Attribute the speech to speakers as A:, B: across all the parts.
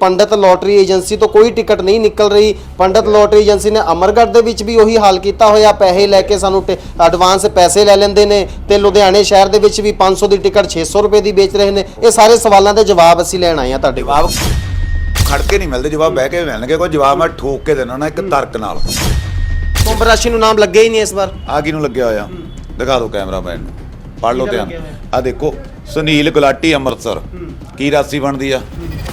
A: ਪੰਡਤ lottery agency ਤੋਂ ਕੋਈ ticket ਨਹੀਂ ਨਿਕਲ ਰਹੀ। ਪੰਡਤ ਲੋਟਰੀ ਏਜੰਸੀ ਨੇ ਅਮਰਗੜ੍ਹ ਦੇ ਵਿੱਚ ਵੀ ਉਹੀ ਹਾਲ ਕੀਤਾ ਹੋਇਆ। ਪੈਸੇ ਲੈ ਕੇ ਸਾਨੂੰ ਐਡਵਾਂਸ ਪੈਸੇ ਲੈ ਲੈਂਦੇ ਨੇ ਤੇ ਲੁਧਿਆਣੇ ਸ਼ਹਿਰ ਦੇ ਵਿੱਚ ਵੀ 500 ਦੀ ਟਿਕਟ 600 ਰੁਪਏ ਦੀ ਵੇਚ ਰਹੇ ਨੇ। ਇਹ ਸਾਰੇ ਸਵਾਲਾਂ ਦੇ ਜਵਾਬ ਅਸੀਂ ਲੈਣ ਆਏ ਆ ਤੁਹਾਡੇ ਕੋਲ।
B: ਜਵਾਬ ਖੜ ਕੇ ਨਹੀਂ ਮਿਲਦੇ ਜਵਾਬ ਬਹਿ ਕੇ ਮਿਲਣਗੇ। ਕੋਈ ਜਵਾਬ ਮੈਂ ਠੋਕ ਕੇ ਦੇਣਾ ਨਾ ਇੱਕ ਤਰਕ ਨਾਲ।
A: ਕੁੰਭ ਰਾਸ਼ੀ ਨੂੰ ਨਾਮ ਲੱਗਿਆ ਹੀ ਨਹੀਂ ਇਸ ਵਾਰ।
B: ਆ ਕਿਹਨੂੰ ਲੱਗਿਆ ਹੋਇਆ? ਦਿਖਾ ਦਿਓ ਕੈਮਰਾਮੈਨ ਨੂੰ। ਪੜ ਲਓ ਧਿਆਨ? ਆ ਦੇਖੋ ਸੁਨੀਲ ਗੁਲਾਟੀ ਅੰਮ੍ਰਿਤਸਰ। ਕੀ ਰਾਸੀ ਬਣਦੀ ਆ?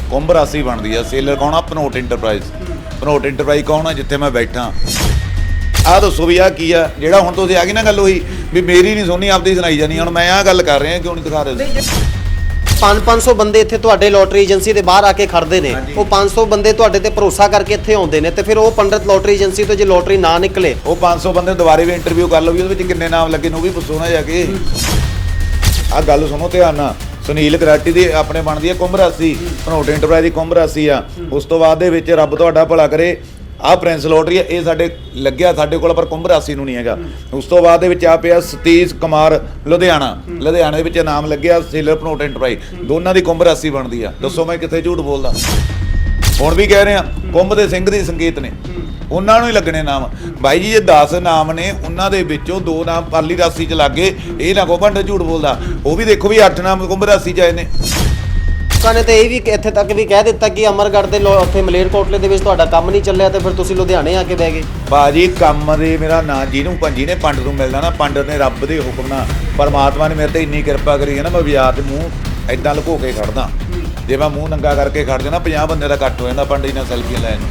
B: ਕੁੰਭ ਰਾਸੀ ਬਣਦੀ ਆ ਸੇਲਰ ਕੌਣ ਆ? ਪਨੋਟ ਇੰਟਰਪ੍ਰਾਈਜ਼ ਪਨੋਟ ਇੰਟਰਪ੍ਰਾਈਜ਼ ਕੌਣ ਆ? ਜਿੱਥੇ ਮੈਂ ਬੈਠਾ। ਆ ਦੱਸੋ ਵੀ ਆ ਕੀ ਆ? ਜਿਹੜਾ ਹੁਣ ਤੁਸੀਂ ਆ ਗਈ ਨਾ ਗੱਲ ਹੋਈ ਵੀ ਮੇਰੀ ਨਹੀਂ ਸੁਣਨੀ ਆਪਦੀ ਸੁਣਾਈ ਜਾਣੀ ਹੁਣ ਮੈਂ ਆ ਗੱਲ ਕਰ ਰਿਹਾ ਕਿਉਂ ਨਹੀਂ ਦਿਖਾ ਰਹੇ
A: 5-500 ਬੰਦੇ ਇੱਥੇ ਤੁਹਾਡੇ ਲੋਟਰੀ ਏਜੰਸੀ ਦੇ ਬਾਹਰ ਆ ਕੇ ਖੜਦੇ ਨੇ। ਉਹ 500 ਬੰਦੇ ਤੁਹਾਡੇ ਤੇ ਭਰੋਸਾ ਕਰਕੇ ਇੱਥੇ ਆਉਂਦੇ ਨੇ ਤੇ ਫਿਰ ਉਹ ਪੰਡਤ ਲੋਟਰੀ ਏਜੰਸੀ ਤੋਂ ਜੇ ਲੋਟਰੀ ਨਾ ਨਿਕਲੇ।
B: ਉਹ 500 ਬੰਦੇ ਦੁਬਾਰੇ ਵੀ ਇੰਟਰਵਿਊ ਕਰ ਲਓ ਵੀ ਉਹਦੇ ਵਿੱਚ ਕਿੰਨੇ ਨਾਮ ਲੱਗੇ ਨੇ ਉਹ ਵੀ ਪੁੱਛੋ ਨਾ ਜਾ ਕੇ। ਆ ਗੱਲ ਸੁਣੋ ਧਿਆਨ ਨਾਲ। ਸੁਨੀਲ ਕਰਾਟੀ ਦੀ ਆਪਣੇ ਬਣਦੀ ਹੈ ਕੁੰਭ ਰਾਸੀ ਭਨੋਟ ਇੰਟਰਪ੍ਰਾਈਜ਼ ਦੀ ਕੁੰਭ ਰਾਸੀ ਆ। ਉਸ ਤੋਂ ਬਾਅਦ ਦੇ ਵਿੱਚ ਰੱਬ ਤੁਹਾਡਾ ਭਲਾ ਕਰੇ। ਆ ਪ੍ਰਿੰਸ ਲੋਟਰੀ ਆ, ਇਹ ਸਾਡੇ ਲੱਗਿਆ ਸਾਡੇ ਕੋਲ, ਪਰ ਕੁੰਭ ਰਾਸੀ ਨੂੰ ਨਹੀਂ ਹੈਗਾ। ਉਸ ਤੋਂ ਬਾਅਦ ਦੇ ਵਿੱਚ ਆ ਪਿਆ ਸਤੀਸ਼ ਕੁਮਾਰ, ਲੁਧਿਆਣਾ। ਲੁਧਿਆਣੇ ਦੇ ਵਿੱਚ ਨਾਮ ਲੱਗਿਆ ਸੇਲਰ ਭਨੋਟ ਇੰਟਰਪ੍ਰਾਈਜ਼ ਦੋਨਾਂ ਦੀ ਕੁੰਭ ਰਾਸੀ ਬਣਦੀ ਆ। ਦੱਸੋ ਮੈਂ ਕਿੱਥੇ ਝੂਠ ਬੋਲਦਾ? ਹੁਣ ਵੀ ਕਹਿ ਰਹੇ ਆ ਕੁੰਭ ਦੇ ਸਿੰਘ ਦੀ ਸੰਕੇਤ ਨੇ। ਉਹਨਾਂ ਨੂੰ ਹੀ ਲੱਗਣੇ ਨਾਮ। ਭਾਈ ਜੀ ਜੇ 10 ਨਾਮ ਨੇ ਉਹਨਾਂ ਦੇ ਵਿੱਚੋਂ ਦੋ ਨਾਮ ਪਰਲੀ ਰਾਸੀ ਚ ਲੱਗੇ ਇਹ ਨਾ ਕੋ ਭੰਡ ਝੂਠ ਬੋਲਦਾ। ਉਹ ਵੀ ਦੇਖੋ ਵੀ 8 ਨਾਮ ਕੁੰਭ ਰਾਸੀ ਚ ਆਏ ਨੇ।
A: ਲੋਕਾਂ ਨੇ ਤੇ ਇਹ ਵੀ ਇੱਥੇ ਤੱਕ ਵੀ ਕਹਿ ਦਿੱਤਾ ਕਿ ਅਮਰਗੜ੍ਹ ਦੇ ਲੋ- ਉੱਥੇ ਮਲੇਰਕੋਟਲੇ ਦੇ ਵਿੱਚ ਤੁਹਾਡਾ ਕੰਮ ਨਹੀਂ ਚੱਲਿਆ ਤੇ ਫਿਰ ਤੁਸੀਂ ਲੁਧਿਆਣੇ ਆ ਕੇ ਬਹਿ ਗਏ।
B: ਬਾਜੀ ਕੰਮ ਦੇ ਮੇਰਾ ਨਾਂ ਜਿਹਨੂੰ ਪੰਜੀ ਨੇ ਪੰਡਤ ਨੂੰ ਮਿਲਦਾ ਨਾ ਪੰਡਤ ਨੇ ਰੱਬ ਦੇ ਹੁਕਮ ਨਾਲ। ਪਰਮਾਤਮਾ ਨੇ ਮੇਰੇ ਤੇ ਇੰਨੀ ਕਿਰਪਾ ਕਰੀ ਹੈ ਨਾ ਮੈਂ ਬਾਜ਼ਾਰ 'ਚ ਮੂੰਹ ਐਦਾਂ ਲੁਕੋ ਕੇ ਖੜਦਾ। ਜੇ ਮੈਂ ਮੂੰਹ ਨੰਗਾ ਕਰਕੇ ਖੜ ਜਾਣਾ 50 ਬੰਦੇ ਦਾ ਇਕੱਠ ਹੋ ਜਾਂਦਾ ਪੰਡਤ ਜੀ ਨਾਲ ਸੈਲਫੀਆਂ ਲੈਣ ਨੂੰ।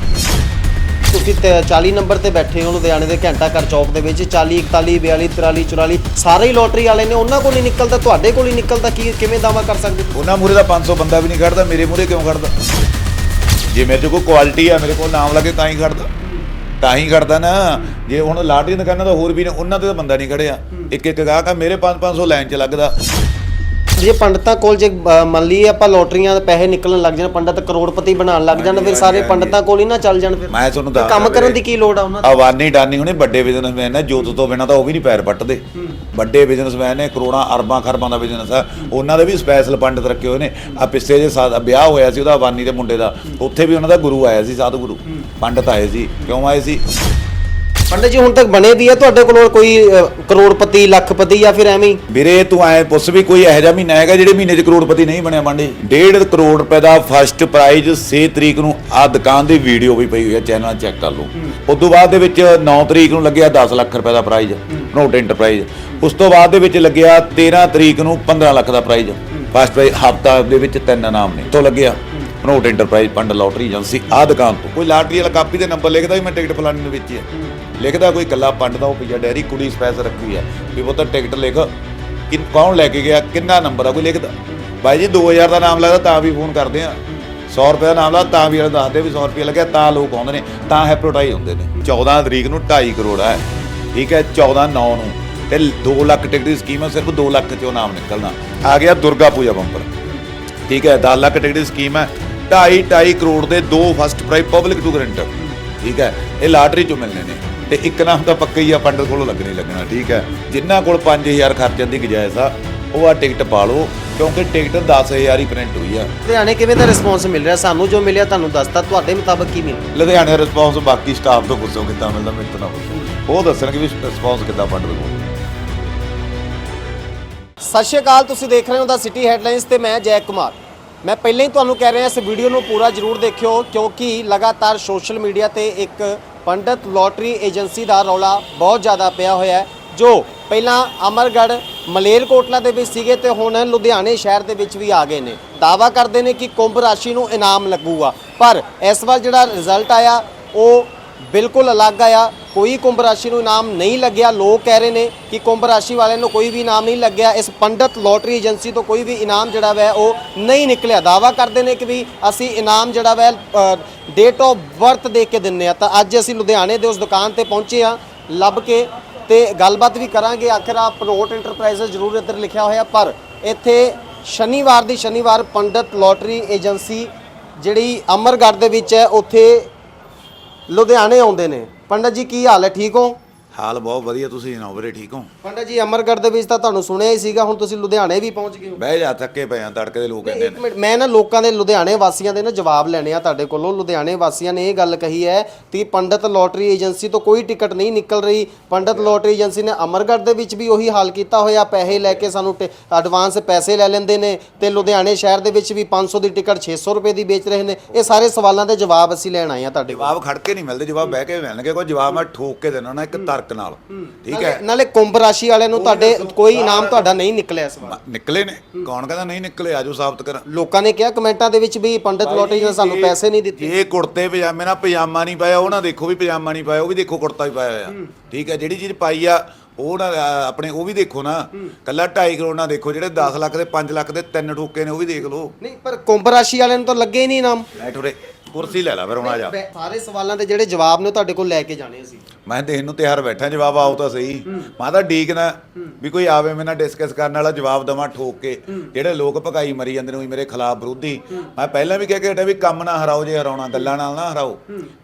A: ਤੁਸੀਂ ਤੇ 40 ਨੰਬਰ ਤੇ ਬੈਠੇ ਹੋ ਲੁਧਿਆਣੇ ਦੇ ਘੰਟਾ ਘਰ ਚੌਕ ਦੇ ਵਿੱਚ 40 41 42 43 44 ਸਾਰੇ ਹੀ ਲੋਟਰੀ ਵਾਲੇ ਨੇ ਉਹਨਾਂ ਕੋਲ ਹੀ ਨਿਕਲਦਾ ਤੁਹਾਡੇ ਕੋਲ ਹੀ ਨਿਕਲਦਾ ਕੀ ਕਿਵੇਂ ਦਾਵਾ ਕਰ ਸਕਦੇ?
B: ਉਹਨਾਂ ਮੂਰੇ ਦਾ 500 ਬੰਦਾ ਵੀ ਨਹੀਂ ਖੜਦਾ ਮੇਰੇ ਮੂਰੇ ਕਿਉਂ ਖੜਦਾ? ਜੇ ਮੇਰੇ ਕੋਈ ਕੁਆਲਿਟੀ ਆ ਮੇਰੇ ਕੋਲ ਨਾਮ ਲੱਗੇ ਤਾਂ ਹੀ ਖੜਦਾ। ਤਾਂ ਹੀ ਖੜਦਾ ਨਾ। ਜੇ ਹੁਣ ਲਾਟਰੀ ਦੁਕਾਨਾਂ ਤਾਂ ਹੋਰ ਵੀ ਨੇ ਉਹਨਾਂ ਤੇ ਤਾਂ ਬੰਦਾ ਨਹੀਂ ਖੜਿਆ। ਇੱਕ ਇੱਕ ਗਾਹਕ ਆ ਮੇਰੇ 5-500 ਲਾਈਨ 'ਚ ਲੱਗਦਾ।
A: ਜੇ ਪੰਡਤਾਂ ਕੋਲ ਜੇ ਅ, ਮੰਨ ਲਈਏ ਆਪਾਂ ਲੋਟਰੀਆਂ ਦੇ ਪੈਸੇ ਨਿਕਲਣ ਲੱਗ ਜਾਣ ਪੰਡਤ ਕਰੋੜਪਤੀ ਬਣਾਉਣ ਲੱਗ ਜਾਣ ਫਿਰ ਸਾਰੇ ਪੰਡਤਾਂ ਕੋਲ ਹੀ ਨਾ ਚੱਲ ਜਾਣ ਫਿਰ।
B: ਮੈਂ ਤੁਹਾਨੂੰ ਦੱਸ
A: ਕੰਮ ਕਰਨ ਦੀ ਕੀ ਲੋੜ ਆ ਉਹਨਾਂ ਦੀ?
B: ਆਵਾਨੀ ਡਾਨੀ ਹੁਣੇ ਵੱਡੇ ਬਿਜ਼ਨਸਮੈਨ ਨੇ ਜੋਤ ਤੋਂ ਬਿਨਾਂ ਤਾਂ ਉਹ ਵੀ ਨਹੀਂ ਪੈਰ ਪੱਟਦੇ। ਵੱਡੇ ਬਿਜ਼ਨਸਮੈਨ ਨੇ ਕਰੋੜਾਂ ਅਰਬਾਂ ਖਰਬਾਂ ਦਾ ਬਿਜ਼ਨਸ ਆ। ਉਹਨਾਂ ਦੇ ਵੀ ਸਪੈਸ਼ਲ ਪੰਡਤ ਰੱਖੇ ਹੋਏ ਨੇ। ਆ ਪਿੱਛੇ ਜੇ ਸਾ- ਵਿਆਹ ਹੋਇਆ ਸੀ ਉਹਦਾ ਆਵਾਨੀ ਦੇ ਮੁੰਡੇ ਦਾ ਉੱਥੇ ਵੀ ਉਹਨਾਂ ਦਾ ਗੁਰੂ ਆਇਆ ਸੀ ਸਾਧੂ ਗੁਰੂ ਪੰਡਤ ਆਏ ਸੀ ਕਿਉਂ ਆਏ ਸੀ?
A: ਪੰਡਤ ਜੀ ਹੁਣ ਤੱਕ ਬਣੇ ਵੀ ਆ ਤੁਹਾਡੇ ਕੋਲ ਕੋਈ ਅ, ਕਰੋੜਪਤੀ ਲੱਖਪਤੀ ਜਾਂ ਫਿਰ ਐਵੇਂ ਹੀ?
B: ਵੀਰੇ ਤੂੰ ਆਏ ਪੁੱਛ ਵੀ ਕੋਈ ਇਹੋ ਜਿਹਾ ਮਹੀਨਾ ਹੈਗਾ ਜਿਹੜੇ ਮਹੀਨੇ 'ਚ ਕਰੋੜਪਤੀ ਨਹੀਂ ਬਣਿਆ ਮੰਡੀ 1.5 ਕਰੋੜ ਰੁਪਏ ਦਾ ਫਸਟ ਪ੍ਰਾਈਜ਼ 6 ਤਰੀਕ ਨੂੰ ਆ ਦੁਕਾਨ ਦੀ ਵੀਡੀਓ ਵੀ ਪਈ ਹੋਈ ਹੈ ਚੈਨਲ ਚੈੱਕ ਕਰ ਲਓ। ਉਸ ਤੋਂ ਬਾਅਦ ਦੇ ਵਿੱਚ 9 ਤਰੀਕ ਨੂੰ ਲੱਗਿਆ 10 ਲੱਖ ਰੁਪਏ ਦਾ ਪ੍ਰਾਈਜ਼ ਨੋਟ ਇੰਟਰਪ੍ਰਾਈਜ਼ ਉਸ ਤੋਂ ਬਾਅਦ ਦੇ ਵਿੱਚ ਲੱਗਿਆ 13 ਤਰੀਕ ਨੂੰ 15 ਲੱਖ ਦਾ ਪ੍ਰਾਈਜ਼ ਫਸਟ ਪ੍ਰਾਈਜ਼ ਹਫਤਾ ਦੇ ਵਿੱਚ ਤਿੰਨ ਨਾਮ ਨੇ ਤੋਂ ਲੱਗਿਆ। ਨੋਟ ਇੰਟਰਪ੍ਰਾਈਜ਼ ਪੰਡ ਲੋਟਰੀ ਏਜੰਸੀ ਆ ਦੁਕਾਨ ਤੋਂ। ਕੋਈ ਲਾਟਰੀ ਵਾਲਾ ਕਾਪੀ ਦੇ ਨੰਬਰ ਲਿਖਦਾ ਵੀ ਮੈਂ ਟਿਕਟ ਫਲਾਣੀ ਨੂੰ ਵੇਚੀ ਹੈ। ਲਿਖਦਾ ਕੋਈ ਕੱਲਾ ਪੰਡ ਦਾ, ਉਹ ਪਈਆ ਡੈਰੀ ਕੁੜੀ ਸਪੈਸ ਰੱਖੀ ਹੈ। ਵੀ ਉਹ ਤਾਂ ਟਿਕਟ ਲਿਖ ਕਿ ਕੌਣ ਲੈ ਕੇ ਗਿਆ, ਕਿੰਨਾ ਨੰਬਰ ਆ, ਕੋਈ ਲਿਖਦਾ। ਬਾਈ ਜੀ 2000 ਦਾ ਨਾਮ ਲੱਗਦਾ, ਤਾਂ ਵੀ ਫੋਨ ਕਰਦੇ ਆ। 100 ਰੁਪਏ ਦਾ ਨਾਮ ਲਾ ਤਾਂ ਵੀ ਵਾਲੇ ਦੱਸਦੇ ਵੀ 100 ਰੁਪਏ ਲੱਗਿਆ, ਤਾਂ ਲੋਕ ਆਉਂਦੇ ਨੇ, ਤਾਂ ਹੈਪਰੋਟਾਈ ਹੁੰਦੇ ਨੇ। 14 ਤਰੀਕ ਨੂੰ 2.5 ਕਰੋੜ ਹੈ ਠੀਕ ਹੈ 14 9 ਨੂੰ। ਤੇ 2 ਲੱਖ ਟਿਕਟ ਦੀ ਸਕੀਮ ਹੈ ਸਿਰਫ 2 ਲੱਖ ਚੋਂ ਨਾਮ ਨਿਕਲਣਾ। ਆ ਗਿਆ ਦੁਰਗਾ ਪੂਜਾ ਬੰਪਰ। ਠੀਕ ਹੈ 10 ਲੱਖ ਟਿਕਟ ਦੀ ਸਕੀਮ ਹੈ। 2.5 2.5 ਕਰੋੜ ਦੇ ਦੋ first prize public to guaranteed ਠੀਕ ਹੈ? ਇਹ ਲਾਟਰੀ ਚੋਂ ਮਿਲਣੇ ਨੇ। ਤੇ ਇੱਕ ਨਾਮ ਤਾਂ ਪੱਕਾ ਹੀ ਆ ਪੰਡਤ ਕੋਲੋਂ ਲੱਗਣਾ ਲੱਗਣਾ ਠੀਕ ਹੈ? ਜਿਨ੍ਹਾਂ ਕੋਲ 5000 ਖਰਚਣ ਦੀ ਗੁੰਜਾਇਸ਼ ਆ ਉਹ ਆ ਟਿਕਟ ਪਾ ਲਓ ਕਿਉਂਕਿ ਟਿਕਟ 10000 ਹੀ ਪ੍ਰਿੰਟ ਹੋਈ ਆ।
A: ਲੁਧਿਆਣੇ ਕਿਵੇਂ ਦਾ ਰਿਸਪੌਂਸ ਮਿਲ ਰਿਹਾ? ਸਾਨੂੰ ਜੋ ਮਿਲਿਆ ਤੁਹਾਨੂੰ ਦੱਸਤਾ। ਤੁਹਾਡੇ ਮੁਤਾਬਕ ਕੀ ਮਿਲਿਆ?
B: ਲੁਧਿਆਣੇ ਰਿਸਪੌਂਸ ਬਾਕੀ ਸਟਾਫ ਤੋਂ ਪੁੱਛੋ ਕਿੱਦਾਂ ਮਿਲਦਾ ਮੇਰੇ ਤੋਂ ਪੁੱਛੋ। ਉਹ ਦੱਸਣਗੇ ਵੀ ਰਿਸਪੌਂਸ ਕਿੱਦਾਂ ਪੰਡਤ ਕੋਲ।
A: ਸਤਿ ਸ਼੍ਰੀ ਅਕਾਲ ਤੁਸੀਂ ਦੇਖ ਰਹੇ ਹੋ ਦਾ ਸਿਟੀ ਹੈਡਲਾਈਨਸ ਤੇ ਮੈਂ ਜੈ ਕੁਮਾਰ। ਮੈਂ ਪਹਿਲਾਂ ਹੀ ਤੁਹਾਨੂੰ ਕਹਿ ਰਿਹਾ, ਇਸ ਵੀਡੀਓ ਨੂੰ ਪੂਰਾ ਜ਼ਰੂਰ ਦੇਖਿਓ, ਕਿਉਂਕਿ ਲਗਾਤਾਰ ਸੋਸ਼ਲ ਮੀਡੀਆ ਤੇ ਇੱਕ ਪੰਡਤ ਲੋਟਰੀ ਏਜੰਸੀ ਦਾ ਰੌਲਾ ਬਹੁਤ ਜ਼ਿਆਦਾ ਪਿਆ ਹੋਇਆ ਹੈ, ਜੋ ਪਹਿਲਾਂ ਅਮਰਗੜ੍ਹ, ਮਲੇਰਕੋਟਲਾ ਦੇ ਵਿੱਚ ਸੀਗੇ ਤੇ ਹੁਣ ਲੁਧਿਆਣੇ ਸ਼ਹਿਰ ਦੇ ਵਿੱਚ ਵੀ ਆ ਗਏ ਨੇ। ਦਾਵਾ ਕਰਦੇ ਨੇ ਕਿ ਕੁੰਭ ਰਾਸ਼ੀ ਨੂੰ ਇਨਾਮ ਲੱਗੂਗਾ, ਪਰ ਇਸ ਵਾਰ ਜਿਹੜਾ ਰਿਜ਼ਲਟ ਆਇਆ, ਉਹ ਬਿਲਕੁਲ ਅਲੱਗ ਆਇਆ। ਕੋਈ ਕੁੰਭ ਰਾਸ਼ੀ ਨੂੰ ਇਨਾਮ ਨਹੀਂ ਲੱਗਿਆ। ਲੋਕ ਕਹਿ ਰਹੇ ਨੇ ਕਿ ਕੁੰਭ ਰਾਸ਼ੀ ਵਾਲਿਆਂ ਨੂੰ ਕੋਈ ਵੀ ਇਨਾਮ ਨਹੀਂ ਲੱਗਿਆ। ਇਸ ਪੰਡਤ ਲੋਟਰੀ ਏਜੰਸੀ ਤੋਂ ਕੋਈ ਵੀ ਇਨਾਮ ਜਿਹੜਾ ਵੈ, ਉਹ ਨਹੀਂ ਨਿਕਲਿਆ। ਦਾਵਾ ਕਰਦੇ ਨੇ ਕਿ ਵੀ ਅਸੀਂ ਇਨਾਮ ਜਿਹੜਾ ਵੈ ਡੇਟ ਆਫ ਬਰਥ ਦੇ ਕੇ ਦਿੰਨੇ ਆ। ਤਾਂ ਅੱਜ ਅਸੀਂ ਲੁਧਿਆਣੇ ਦੇ ਉਸ ਦੁਕਾਨ ਤੇ ਪਹੁੰਚੇ ਆ ਲੱਭ ਕੇ ਤੇ ਗੱਲਬਾਤ ਵੀ ਕਰਾਂਗੇ। ਆਖਿਰ ਆ ਪ੍ਰੋਟ ਇੰਟਰਪ੍ਰਾਈਜ਼ਸ ਜ਼ਰੂਰ ਇੱਧਰ ਲਿਖਿਆ ਹੋਇਆ, ਪਰ ਇੱਥੇ ਸ਼ਨੀਵਾਰ ਦੀ ਸ਼ਨੀਵਾਰ ਪੰਡਤ ਲੋਟਰੀ ਏਜੰਸੀ ਜਿਹੜੀ ਅਮਰਗੜ੍ਹ ਦੇ ਵਿੱਚ ਹੈ, ਉੱਥੇ ਲੁਧਿਆਣੇ ਆਉਂਦੇ ਨੇ। ਪੰਡਤ ਜੀ ਕੀ ਹਾਲ ਹੈ? ਠੀਕ ਹੋ?
B: ਹਾਲ ਬਹੁਤ ਵਧੀਆ ਤੁਸੀਂ ਸੁਣਾਓ ਵੀਰੇ ਠੀਕ ਹੋ?
A: ਪੰਡਤ ਜੀ ਅਮਰਗੜ੍ਹ ਦੇ ਵਿੱਚ ਤਾਂ ਤੁਹਾਨੂੰ ਸੁਣਿਆ ਹੀ ਸੀਗਾ ਹੁਣ ਤੁਸੀਂ ਲੁਧਿਆਣੇ ਵੀ ਪਹੁੰਚ ਗਏ ਹੋ।
B: ਬਹਿ ਜਾ ਥੱਕੇ ਪਏ ਆ ਤੜਕੇ ਦੇ ਲੋਕ ਕਹਿੰਦੇ
A: ਇੱਕ ਮਿੰਟ ਮੈਂ ਨਾ ਲੋਕਾਂ ਦੇ ਲੁਧਿਆਣੇ ਵਾਸੀਆਂ ਦੇ ਨਾ ਜਵਾਬ ਲੈਣੇ ਆ ਤੁਹਾਡੇ ਕੋਲੋਂ। ਲੁਧਿਆਣੇ ਵਾਸੀਆਂ ਨੇ ਇਹ ਗੱਲ ਕਹੀ ਹੈ ਕਿ ਪੰਡਤ ਲੋਟਰੀ ਏਜੰਸੀ ਤੋਂ ਕੋਈ ਟਿਕਟ ਨਹੀਂ ਨਿਕਲ ਰਹੀ। ਪੰਡਤ ਲੋਟਰੀ ਏਜੰਸੀ ਨੇ ਅਮਰਗੜ੍ਹ ਦੇ ਵਿੱਚ ਵੀ ਉਹੀ ਹਾਲ ਕੀਤਾ ਹੋਇਆ। ਪੈਸੇ ਲੈ ਕੇ ਸਾਨੂੰ ਐਡਵਾਂਸ ਪੈਸੇ ਲੈ ਲੈਂਦੇ ਨੇ ਤੇ ਲੁਧਿਆਣੇ ਸ਼ਹਿਰ ਦੇ ਵਿੱਚ ਵੀ 500 ਦੀ ਟਿਕਟ 600 ਰੁਪਏ ਦੀ ਵੇਚ ਰਹੇ ਨੇ। ਇਹ ਸਾਰੇ ਸਵਾਲਾਂ ਦੇ ਜਵਾਬ ਅਸੀਂ ਲੈਣ ਆਏ ਆ ਤੁਹਾਡੇ ਕੋਲ।
B: ਜਵਾਬ ਖੜ ਕੇ ਨਹੀਂ ਮਿਲਦੇ ਜਵਾਬ ਬਹਿ ਕੇ ਮਿਲਣਗੇ। ਕੋਈ ਜਵਾਬ ਮੈਂ ਠੋਕ ਕੇ ਦੇਣਾ ਨਾ ਇੱਕ ਤਰਕ ਨਾਲ। ਠੀਕ ਹੈ?
A: ਨਾਲੇ- ਕੁੰਭ ਰਾਸ਼ੀ ਵਾਲਿਆਂ ਨੂੰ ਤੁਹਾਡੇ ਕੋਈ ਇਨਾਮ ਤੁਹਾਡਾ ਨਹੀਂ ਨਿਕਲਿਆ ਇਸ ਵਾਰ।
B: ਨਿਕਲੇ ਨੇ। ਕੌਣ ਕਹਿੰਦਾ ਨਹੀਂ ਨਿਕਲੇ? ਆਜੋ ਸਾਬਤ ਕਰਾਂ।
A: ਲੋਕਾਂ ਨੇ ਕਿਹਾ ਕਮੈਂਟਾਂ ਦੇ ਵਿੱਚ ਵੀ ਪੰਡਤ ਲੋਟਰੀ ਨੇ ਸਾਨੂੰ ਪੈਸੇ ਨਹੀਂ ਦਿੱਤੇ।
B: ਜੇ ਕੁੜਤੇ ਪਜਾਮੇ ਨਾਲ ਪਜਾਮਾ ਨਹੀਂ ਪਾਇਆ ਉਹ ਨਾ ਦੇਖੋ ਵੀ ਪਜਾਮਾ ਨਹੀਂ ਪਾਇਆ ਉਹ ਵੀ ਦੇਖੋ ਕੁੜਤਾ ਵੀ ਪਾਇਆ ਹੋਇਆ। ਠੀਕ ਹੈ ਜਿਹੜੀ ਚੀਜ਼ ਪਾਈ ਆ ਉਹ ਨਾ ਆਪਣੇ ਉਹ ਵੀ ਦੇਖੋ ਨਾ। ਕੱਲਾ 2.5 ਕਰੋੜ ਨਾ ਦੇਖੋ ਜਿਹੜੇ 10 ਲੱਖ ਦੇ 5 ਲੱਖ ਦੇ ਤਿੰਨ ਠੋਕੇ ਨੇ ਉਹ ਵੀ ਦੇਖ ਲਓ।
A: ਨਹੀਂ ਪਰ ਕੁੰਭ ਰਾਸ਼ੀ ਵਾਲਿਆਂ ਨੂੰ ਤਾਂ ਲੱਗੇ ਹੀ ਨਹੀਂ ਇਨਾਮ
B: ਬੈਠ ਉਰੇ ਕੁਰਸੀ ਲੈ ਲੈ ਫਿਰ ਹੁਣ ਆ ਜਾ।
A: ਬੈ- ਸਾਰੇ ਸਵਾਲਾਂ ਦੇ ਜਿਹੜੇ ਜਵਾਬ ਨੇ ਉਹ ਤੁਹਾਡੇ ਕੋਲ ਲੈ ਕੇ ਜਾਣੇ ਅਸੀਂ।
B: ਮੈਂ ਦੇਣ ਨੂੰ ਤਿਆਰ ਬੈਠਾ ਜਵਾਬ ਆਓ ਤਾਂ ਸਹੀ। ਮੈਂ ਤਾਂ ਡੀਕ ਨਾ ਵੀ ਕੋਈ ਆਵੇ ਮੇਰੇ ਨਾਲ ਡਿਸਕਸ ਕਰਨ ਵਾਲਾ ਜਵਾਬ ਦਵਾਂ ਠੋਕ ਕੇ। ਜਿਹੜੇ ਲੋਕ ਭਕਾਈ ਮਰੀ ਜਾਂਦੇ ਨੇ ਉਹੀ ਮੇਰੇ ਖਿਲਾਫ ਵਿਰੋਧੀ। ਮੈਂ ਪਹਿਲਾਂ ਵੀ ਕਹਿ ਕੇ ਹਟਿਆ ਵੀ ਕੰਮ ਨਾ ਹਰਾਓ ਜੇ ਹਰਾਉਣਾ ਗੱਲਾਂ ਨਾਲ ਨਾ ਹਰਾਓ।